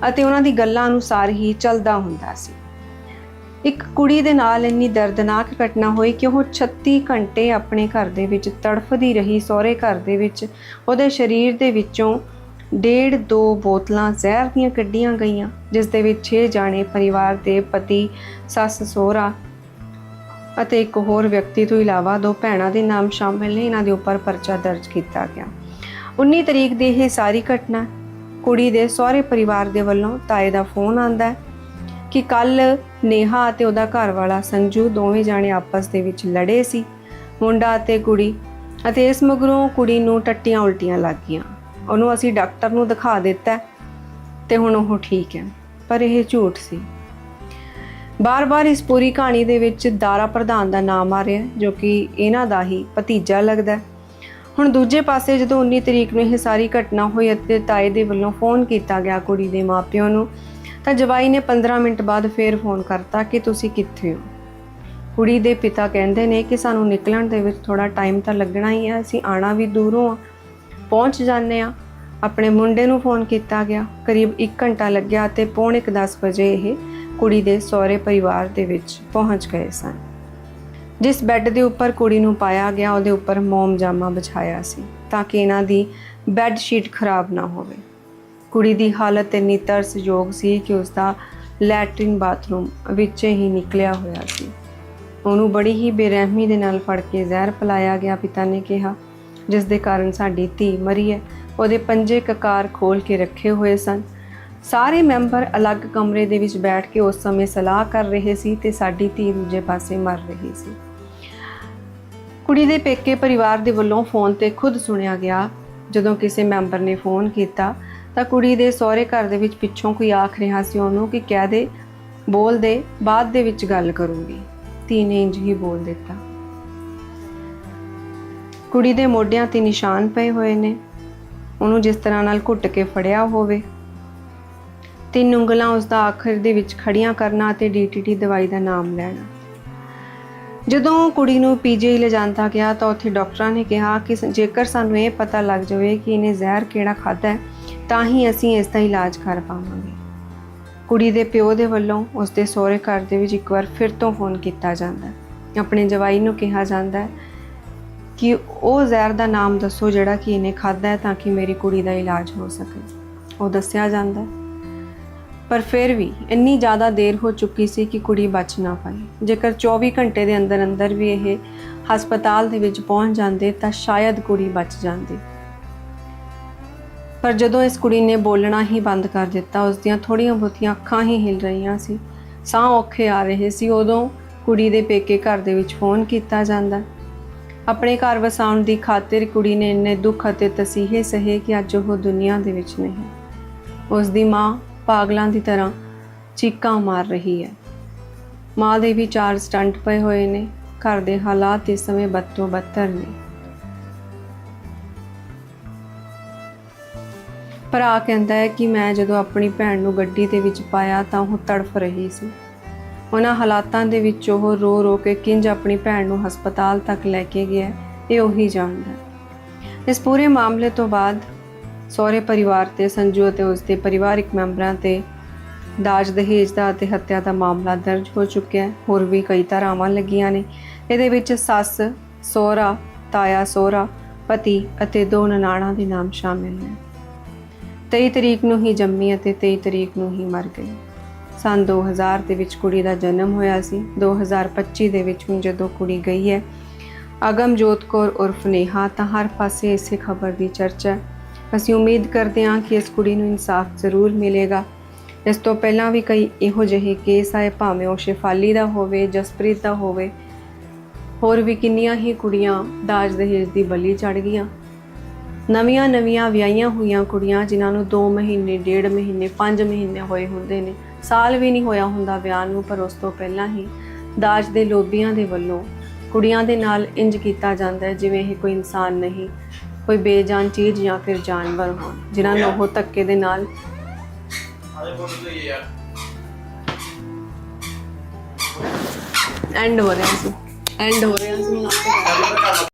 ਅਤੇ ਉਹਨਾਂ ਦੀ ਗੱਲਾਂ ਅਨੁਸਾਰ ਹੀ ਚੱਲਦਾ ਹੁੰਦਾ ਸੀ। ਇੱਕ ਕੁੜੀ ਦੇ ਨਾਲ ਇੰਨੀ ਦਰਦਨਾਕ ਘਟਨਾ ਹੋਈ ਕਿ ਉਹ 36 ਘੰਟੇ ਆਪਣੇ ਘਰ ਦੇ ਵਿੱਚ ਤੜਫਦੀ ਰਹੀ। ਸਹੁਰੇ ਘਰ ਦੇ ਵਿੱਚ ਉਹਦੇ ਸਰੀਰ ਦੇ ਵਿੱਚੋਂ ਡੇਢ ਦੋ ਬੋਤਲਾਂ ਜ਼ਹਿਰ ਦੀਆਂ ਕੱਢੀਆਂ ਗਈਆਂ, ਜਿਸ ਦੇ ਵਿੱਚ 6 ਜਾਣੇ ਪਰਿਵਾਰ ਦੇ ਪਤੀ, ਸੱਸ, ਸਹੁਰਾ ਅਤੇ ਇੱਕ ਹੋਰ ਵਿਅਕਤੀ, ਤੋਂ ਇਲਾਵਾ ਦੋ ਭੈਣਾਂ ਦੇ ਨਾਮ ਸ਼ਾਮਿਲ ਨੇ। ਇਹਨਾਂ ਦੇ ਉੱਪਰ ਪਰਚਾ ਦਰਜ ਕੀਤਾ ਗਿਆ। 19 ਤਰੀਕ ਦੀ ਇਹ ਸਾਰੀ ਘਟਨਾ ਕੁੜੀ ਦੇ ਸਹੁਰੇ ਪਰਿਵਾਰ ਦੇ ਵੱਲੋਂ ਤਾਏ ਦਾ ਫੋਨ ਆਂਦਾ ਹੈ ਕਿ ਕੱਲ ਨੇਹਾ ਅਤੇ ਉਹਦਾ ਘਰ ਵਾਲਾ ਸੰਜੂ ਦੋਵੇਂ ਜਾਣੇ ਆਪਸ ਦੇ ਵਿੱਚ ਲੜੇ ਸੀ, ਮੁੰਡਾ ਅਤੇ ਕੁੜੀ ਅਤੇ ਇਸ ਮਗਰੋਂ ਕੁੜੀ ਨੂੰ ਟੱਟੀਆਂ ਉਲਟੀਆਂ ਲੱਗ ਗਈਆਂ ਉਹਨੂੰ ਅਸੀਂ ਡਾਕਟਰ ਨੂੰ ਦਿਖਾ ਦਿੱਤਾ ਤੇ ਹੁਣ ਉਹ ਠੀਕ ਹੈ, ਪਰ ਇਹ ਝੂਠ ਸੀ ਬਾਰ-ਬਾਰ ਇਸ ਪੂਰੀ ਕਹਾਣੀ ਦੇ ਵਿੱਚ ਦਾਰਾ ਪ੍ਰਧਾਨ ਦਾ ਨਾਮ ਆ ਰਿਹਾ ਜੋ ਕਿ ਇਹਨਾਂ ਦਾ ਹੀ ਭਤੀਜਾ ਲੱਗਦਾ ਹੈ। ਹੁਣ ਦੂਜੇ ਪਾਸੇ ਜਦੋਂ 19 ਤਰੀਕ ਨੂੰ ਇਹ ਸਾਰੀ ਘਟਨਾ ਹੋਈ ਅਤੇ ਤਾਏ ਦੇ ਵੱਲੋਂ ਫੋਨ ਕੀਤਾ ਗਿਆ ਕੁੜੀ ਦੇ ਮਾਪਿਆਂ ਨੂੰ, ਤਾਂ ਜਵਾਈ ਨੇ 15 ਮਿੰਟ ਬਾਅਦ ਫੇਰ ਫੋਨ ਕਰਤਾ ਕਿ ਤੁਸੀਂ ਕਿੱਥੇ ਹੋ? ਕੁੜੀ ਦੇ ਪਿਤਾ ਕਹਿੰਦੇ ਨੇ ਕਿ ਸਾਨੂੰ ਨਿਕਲਣ ਦੇ ਵਿੱਚ ਥੋੜਾ ਟਾਈਮ ਤਾਂ ਲੱਗਣਾ ਹੀ ਹੈ, ਅਸੀਂ ਆਣਾ ਵੀ ਦੂਰੋਂ ਆ, ਪਹੁੰਚ ਜਾਂਦੇ ਆ ਆਪਣੇ ਮੁੰਡੇ ਨੂੰ ਫੋਨ ਕੀਤਾ ਗਿਆ, ਕਰੀਬ 1 ਘੰਟਾ ਲੱਗਿਆ ਤੇ ਪੌਣੇ ਕੁ 10 ਵਜੇ ਇਹ ਕੁੜੀ ਦੇ ਸਹੁਰੇ ਪਰਿਵਾਰ ਦੇ ਵਿੱਚ ਪਹੁੰਚ ਗਏ ਸਨ। ਜਿਸ ਬੈੱਡ ਦੇ ਉੱਪਰ ਕੁੜੀ ਨੂੰ ਪਾਇਆ ਗਿਆ, ਉਹਦੇ ਉੱਪਰ ਮੋਮ ਜਾਮਾ ਵਿਛਾਇਆ ਸੀ ਤਾਂ ਕਿ ਇਹਨਾਂ ਦੀ ਬੈੱਡ ਸ਼ੀਟ ਖਰਾਬ ਨਾ ਹੋਵੇ। ਕੁੜੀ ਦੀ ਹਾਲਤ ਇੰਨੀ ਤਰਸਯੋਗ ਸੀ ਕਿ ਉਸ ਦਾ ਲੈਟਰਿਨ ਬਾਥਰੂਮ ਵਿੱਚ ਹੀ ਨਿਕਲਿਆ ਹੋਇਆ ਸੀ। ਉਹਨੂੰ ਬੜੀ ਹੀ ਬੇਰਹਿਮੀ ਦੇ ਨਾਲ ਫੜ ਕੇ ਜ਼ਹਿਰ ਪਿਲਾਇਆ ਗਿਆ। ਪਿਤਾ ਨੇ ਕਿਹਾ, ਜਿਸ ਦੇ ਕਾਰਨ ਸਾਡੀ ਧੀ ਮਰੀ ਹੈ, ਉਹਦੇ ਪੰਜੇ ਕਕਾਰ ਖੋਲ ਕੇ ਰੱਖੇ ਹੋਏ ਸਨ। ਸਾਰੇ ਮੈਂਬਰ ਅਲੱਗ ਕਮਰੇ ਦੇ ਵਿੱਚ ਬੈਠ ਕੇ ਉਸ ਸਮੇਂ ਸਲਾਹ ਕਰ ਰਹੇ ਸੀ ਤੇ ਸਾਡੀ ਧੀ ਦੂਜੇ ਪਾਸੇ ਮਰ ਰਹੀ ਸੀ। ਕੁੜੀ ਦੇ ਪੇਕੇ ਪਰਿਵਾਰ ਦੇ ਵੱਲੋਂ ਫੋਨ ਤੇ ਖੁਦ ਸੁਣਿਆ ਗਿਆ। ਜਦੋਂ ਕਿਸੇ ਮੈਂਬਰ ਨੇ ਫੋਨ ਕੀਤਾ, ਤਾਂ ਕੁੜੀ ਦੇ ਸਹੁਰੇ ਘਰ ਦੇ ਵਿੱਚ ਪਿੱਛੋਂ ਕੋਈ ਆਖ ਰਿਹਾ ਸੀ ਉਹਨੂੰ ਕਿ ਕਹਿ ਦੇ, ਬੋਲ ਦੇ, ਬਾਅਦ ਦੇ ਵਿੱਚ ਗੱਲ ਕਰੂੰਗੀ। ਧੀ ਨੇ ਇੰਜ ਹੀ ਬੋਲ ਦਿੱਤਾ। ਕੁੜੀ ਦੇ ਮੋਢਿਆਂ ਤੇ ਨਿਸ਼ਾਨ ਪਏ ਹੋਏ ਨੇ। ਉਹਨੂੰ ਜਿਸ ਤਰ੍ਹਾਂ ਨਾਲ ਘੁੱਟ ਕੇ ਫੜਿਆ ਹੋਵੇ। ਤਿੰਨ ਉਂਗਲਾਂ ਉਸ ਦਾ ਆਖਰ ਦੇ ਵਿੱਚ ਖੜੀਆਂ ਕਰਨਾ ਅਤੇ ਡੀਟੀਟੀ ਦਵਾਈ ਦਾ ਨਾਮ ਲੈਣਾ। ਜਦੋਂ ਕੁੜੀ ਨੂੰ ਪੀਜੀਆਈ ਲਿਜਾਂਦਾ ਗਿਆ ਤਾਂ ਉੱਥੇ ਡਾਕਟਰਾਂ ਨੇ ਕਿਹਾ ਕਿ ਸ- ਜੇਕਰ ਸਾਨੂੰ ਇਹ ਪਤਾ ਲੱਗ ਜਾਵੇ ਕਿ ਇਹਨੇ ਜ਼ਹਿਰ ਕਿਹੜਾ ਖਾਧਾ ਹੈ, ਤਾਂ ਹੀ ਅਸੀਂ ਇਸ ਦਾ ਇਲਾਜ ਕਰ ਪਾਵਾਂਗੇ। ਕੁੜੀ ਦੇ ਪਿਓ ਦੇ ਵੱਲੋਂ ਉਸ ਦੇ ਸਹੁਰੇ ਘਰ ਦੇ ਵਿੱਚ ਇੱਕ ਵਾਰ ਫਿਰ ਤੋਂ ਫੋਨ ਕੀਤਾ ਜਾਂਦਾ ਹੈ। ਆਪਣੇ ਜਵਾਈ ਨੂੰ ਕਿਹਾ ਜਾਂਦਾ ਹੈ ਕਿ ਉਹ ਜ਼ਹਿਰ ਦਾ ਨਾਮ ਦੱਸੋ ਜਿਹੜਾ ਕਿ ਇਹਨੇ ਖਾਧਾ ਹੈ ਤਾਂ ਕਿ ਮੇਰੀ ਕੁੜੀ ਦਾ ਇਲਾਜ ਹੋ ਸਕੇ। ਉਹ ਦੱਸਿਆ ਜਾਂਦਾ ਹੈ ਪਰ ਫਿਰ ਵੀ ਇੰਨੀ ਜ਼ਿਆਦਾ ਦੇਰ ਹੋ ਚੁੱਕੀ ਸੀ ਕਿ ਕੁੜੀ ਬਚ ਨਾ ਪਾਈ। ਜੇਕਰ 24 ਘੰਟੇ ਦੇ ਅੰਦਰ ਅੰਦਰ ਵੀ ਇਹ ਹਸਪਤਾਲ ਦੇ ਵਿੱਚ ਪਹੁੰਚ ਜਾਂਦੇ ਤਾਂ ਸ਼ਾਇਦ ਕੁੜੀ ਬਚ ਜਾਂਦੀ। ਪਰ ਜਦੋਂ ਇਸ ਕੁੜੀ ਨੇ ਬੋਲਣਾ ਹੀ ਬੰਦ ਕਰ ਦਿੱਤਾ, ਉਸ ਦੀਆਂ ਥੋੜੀਆਂ ਬਹੁਤੀਆਂ ਅੱਖਾਂ ਹੀ ਹਿਲ ਰਹੀਆਂ ਸੀ। ਸਾਹ ਔਖੇ ਆ ਰਹੇ ਸੀ, ਉਦੋਂ ਕੁੜੀ ਦੇ ਪੇਕੇ ਘਰ ਦੇ ਵਿੱਚ ਫੋਨ ਕੀਤਾ ਜਾਂਦਾ। ਆਪਣੇ ਘਰ ਵਸਾਉਣ ਦੀ ਖਾਤਰ ਕੁੜੀ ਨੇ ਇੰਨੇ ਦੁੱਖ ਅਤੇ ਤਸੀਹੇ ਸਹੇ ਕਿ ਅੱਜ ਉਹ ਦੁਨੀਆ ਦੇ ਵਿੱਚ ਨਹੀਂ। ਉਸ ਦੀ ਮਾਂ ਪਾਗਲਾਂ ਦੀ ਤਰ੍ਹਾਂ ਚੀਕਾਂ ਮਾਰ ਰਹੀ ਹੈ। ਮਾਂ ਦੇ ਵੀ ਚਾਰ ਸਟੰਟ ਪਏ ਹੋਏ ਨੇ, ਘਰ ਦੇ ਹਾਲਾਤ ਇਸ ਸਮੇਂ ਬੱਤੋਂ ਬੱਤਰ ਨੇ। ਭਰਾ ਕਹਿੰਦਾ ਹੈ ਕਿ ਮੈਂ ਜਦੋਂ ਆਪਣੀ ਭੈਣ ਨੂੰ ਗੱਡੀ ਦੇ ਵਿੱਚ ਪਾਇਆ ਤਾਂ ਉਹ ਤੜਫ ਰਹੀ ਸੀ। ਉਹਨਾਂ ਹਾਲਾਤਾਂ ਦੇ ਵਿੱਚ ਉਹ ਰੋ ਰੋ ਕੇ ਕਿੰਜ ਆਪਣੀ ਭੈਣ ਨੂੰ ਹਸਪਤਾਲ ਤੱਕ ਲੈ ਕੇ ਗਿਆ ਇਹ ਉਹੀ ਜਾਣਦਾ ਇਸ ਪੂਰੇ ਮਾਮਲੇ ਤੋਂ ਬਾਅਦ ਸਹੁਰੇ ਪਰਿਵਾਰ ਤੇ, ਸੰਜੂ ਅਤੇ ਉਸ ਦੇ ਪਰਿਵਾਰਕ ਮੈਂਬਰਾਂ ਤੇ ਦਾਜ, ਦਹੇਜ ਦਾ ਅਤੇ ਹੱਤਿਆ ਦਾ ਮਾਮਲਾ ਦਰਜ ਹੋ ਚੁੱਕਿਆ ਹੈ। ਹੋਰ ਵੀ ਕਈ ਧਾਰਾਵਾਂ ਲੱਗੀਆਂ ਨੇ। ਇਹਦੇ ਵਿੱਚ ਸੱਸ, ਸਹੁਰਾ, ਤਾਇਆ, ਸਹੁਰਾ, ਪਤੀ ਅਤੇ ਦੋ ਨਨਾਣਾਂ ਦੇ ਨਾਮ ਸ਼ਾਮਿਲ ਨੇ। 23 ਤਰੀਕ ਨੂੰ ਹੀ ਜੰਮੀ ਅਤੇ 23 ਤਰੀਕ ਨੂੰ ਹੀ ਮਰ ਗਈ। ਸਨ 2000 ਦੇ ਵਿੱਚ ਕੁੜੀ ਦਾ ਜਨਮ ਹੋਇਆ ਸੀ। 2025 ਦੇ ਵਿੱਚ ਹੁਣ ਜਦੋਂ ਕੁੜੀ ਗਈ ਹੈ, ਅਗਮਜੋਤ ਕੌਰ ਉਰਫ ਨੇਹਾ, ਤਾਂ ਹਰ ਪਾਸੇ ਇਸੇ ਖਬਰ ਦੀ ਚਰਚਾ ਹੈ। ਅਸੀਂ ਉਮੀਦ ਕਰਦੇ ਹਾਂ ਕਿ ਇਸ ਕੁੜੀ ਨੂੰ ਇਨਸਾਫ ਜ਼ਰੂਰ ਮਿਲੇਗਾ। ਇਸ ਤੋਂ ਪਹਿਲਾਂ ਵੀ ਕਈ ਇਹੋ ਜਿਹੇ ਕੇਸ ਆਏ, ਭਾਵੇਂ ਉਹ ਸ਼ਿਫਾਲੀ ਦਾ ਹੋਵੇ, ਜਸਪ੍ਰੀਤ ਦਾ ਹੋਵੇ। ਹੋਰ ਵੀ ਕਿੰਨੀਆਂ ਹੀ ਕੁੜੀਆਂ ਦਾਜ ਦਹੇਜ ਦੀ ਬਲੀ ਚੜ ਗਈਆਂ। ਨਵੀਆਂ ਨਵੀਆਂ ਵਿਆਹੀਆਂ ਹੋਈਆਂ ਕੁੜੀਆਂ, ਜਿਨ੍ਹਾਂ ਨੂੰ 2 ਮਹੀਨੇ 1.5 ਮਹੀਨੇ 5 ਮਹੀਨੇ ਹੋਏ ਹੁੰਦੇ ਨੇ। ਸਾਲ ਵੀ ਨਹੀਂ ਹੋਇਆ ਹੁੰਦਾ ਵਿਆਹ ਨੂੰ, ਪਰ ਉਸ ਤੋਂ ਪਹਿਲਾਂ ਹੀ ਦਾਜ ਦੇ ਲੋਭੀਆਂ ਦੇ ਵੱਲੋਂ ਕੁੜੀਆਂ ਦੇ ਨਾਲ ਇੰਜ ਕੀਤਾ ਜਾਂਦਾ ਹੈ, ਜਿਵੇਂ ਇਹ ਕੋਈ ਇਨਸਾਨ ਨਹੀਂ। ਕੋਈ ਬੇਜਾਨ ਚੀਜ਼ ਜਾਂ ਫਿਰ ਜਾਨਵਰ ਹੋਣ, ਜਿਨ੍ਹਾਂ ਨੂੰ ਉਹ ਧੱਕੇ ਦੇ ਨਾਲ ਐਂਡ ਹੋ ਰਿਹਾ ਸੀ, ਐਂਡ ਹੋ ਰਿਹਾ ਸੀ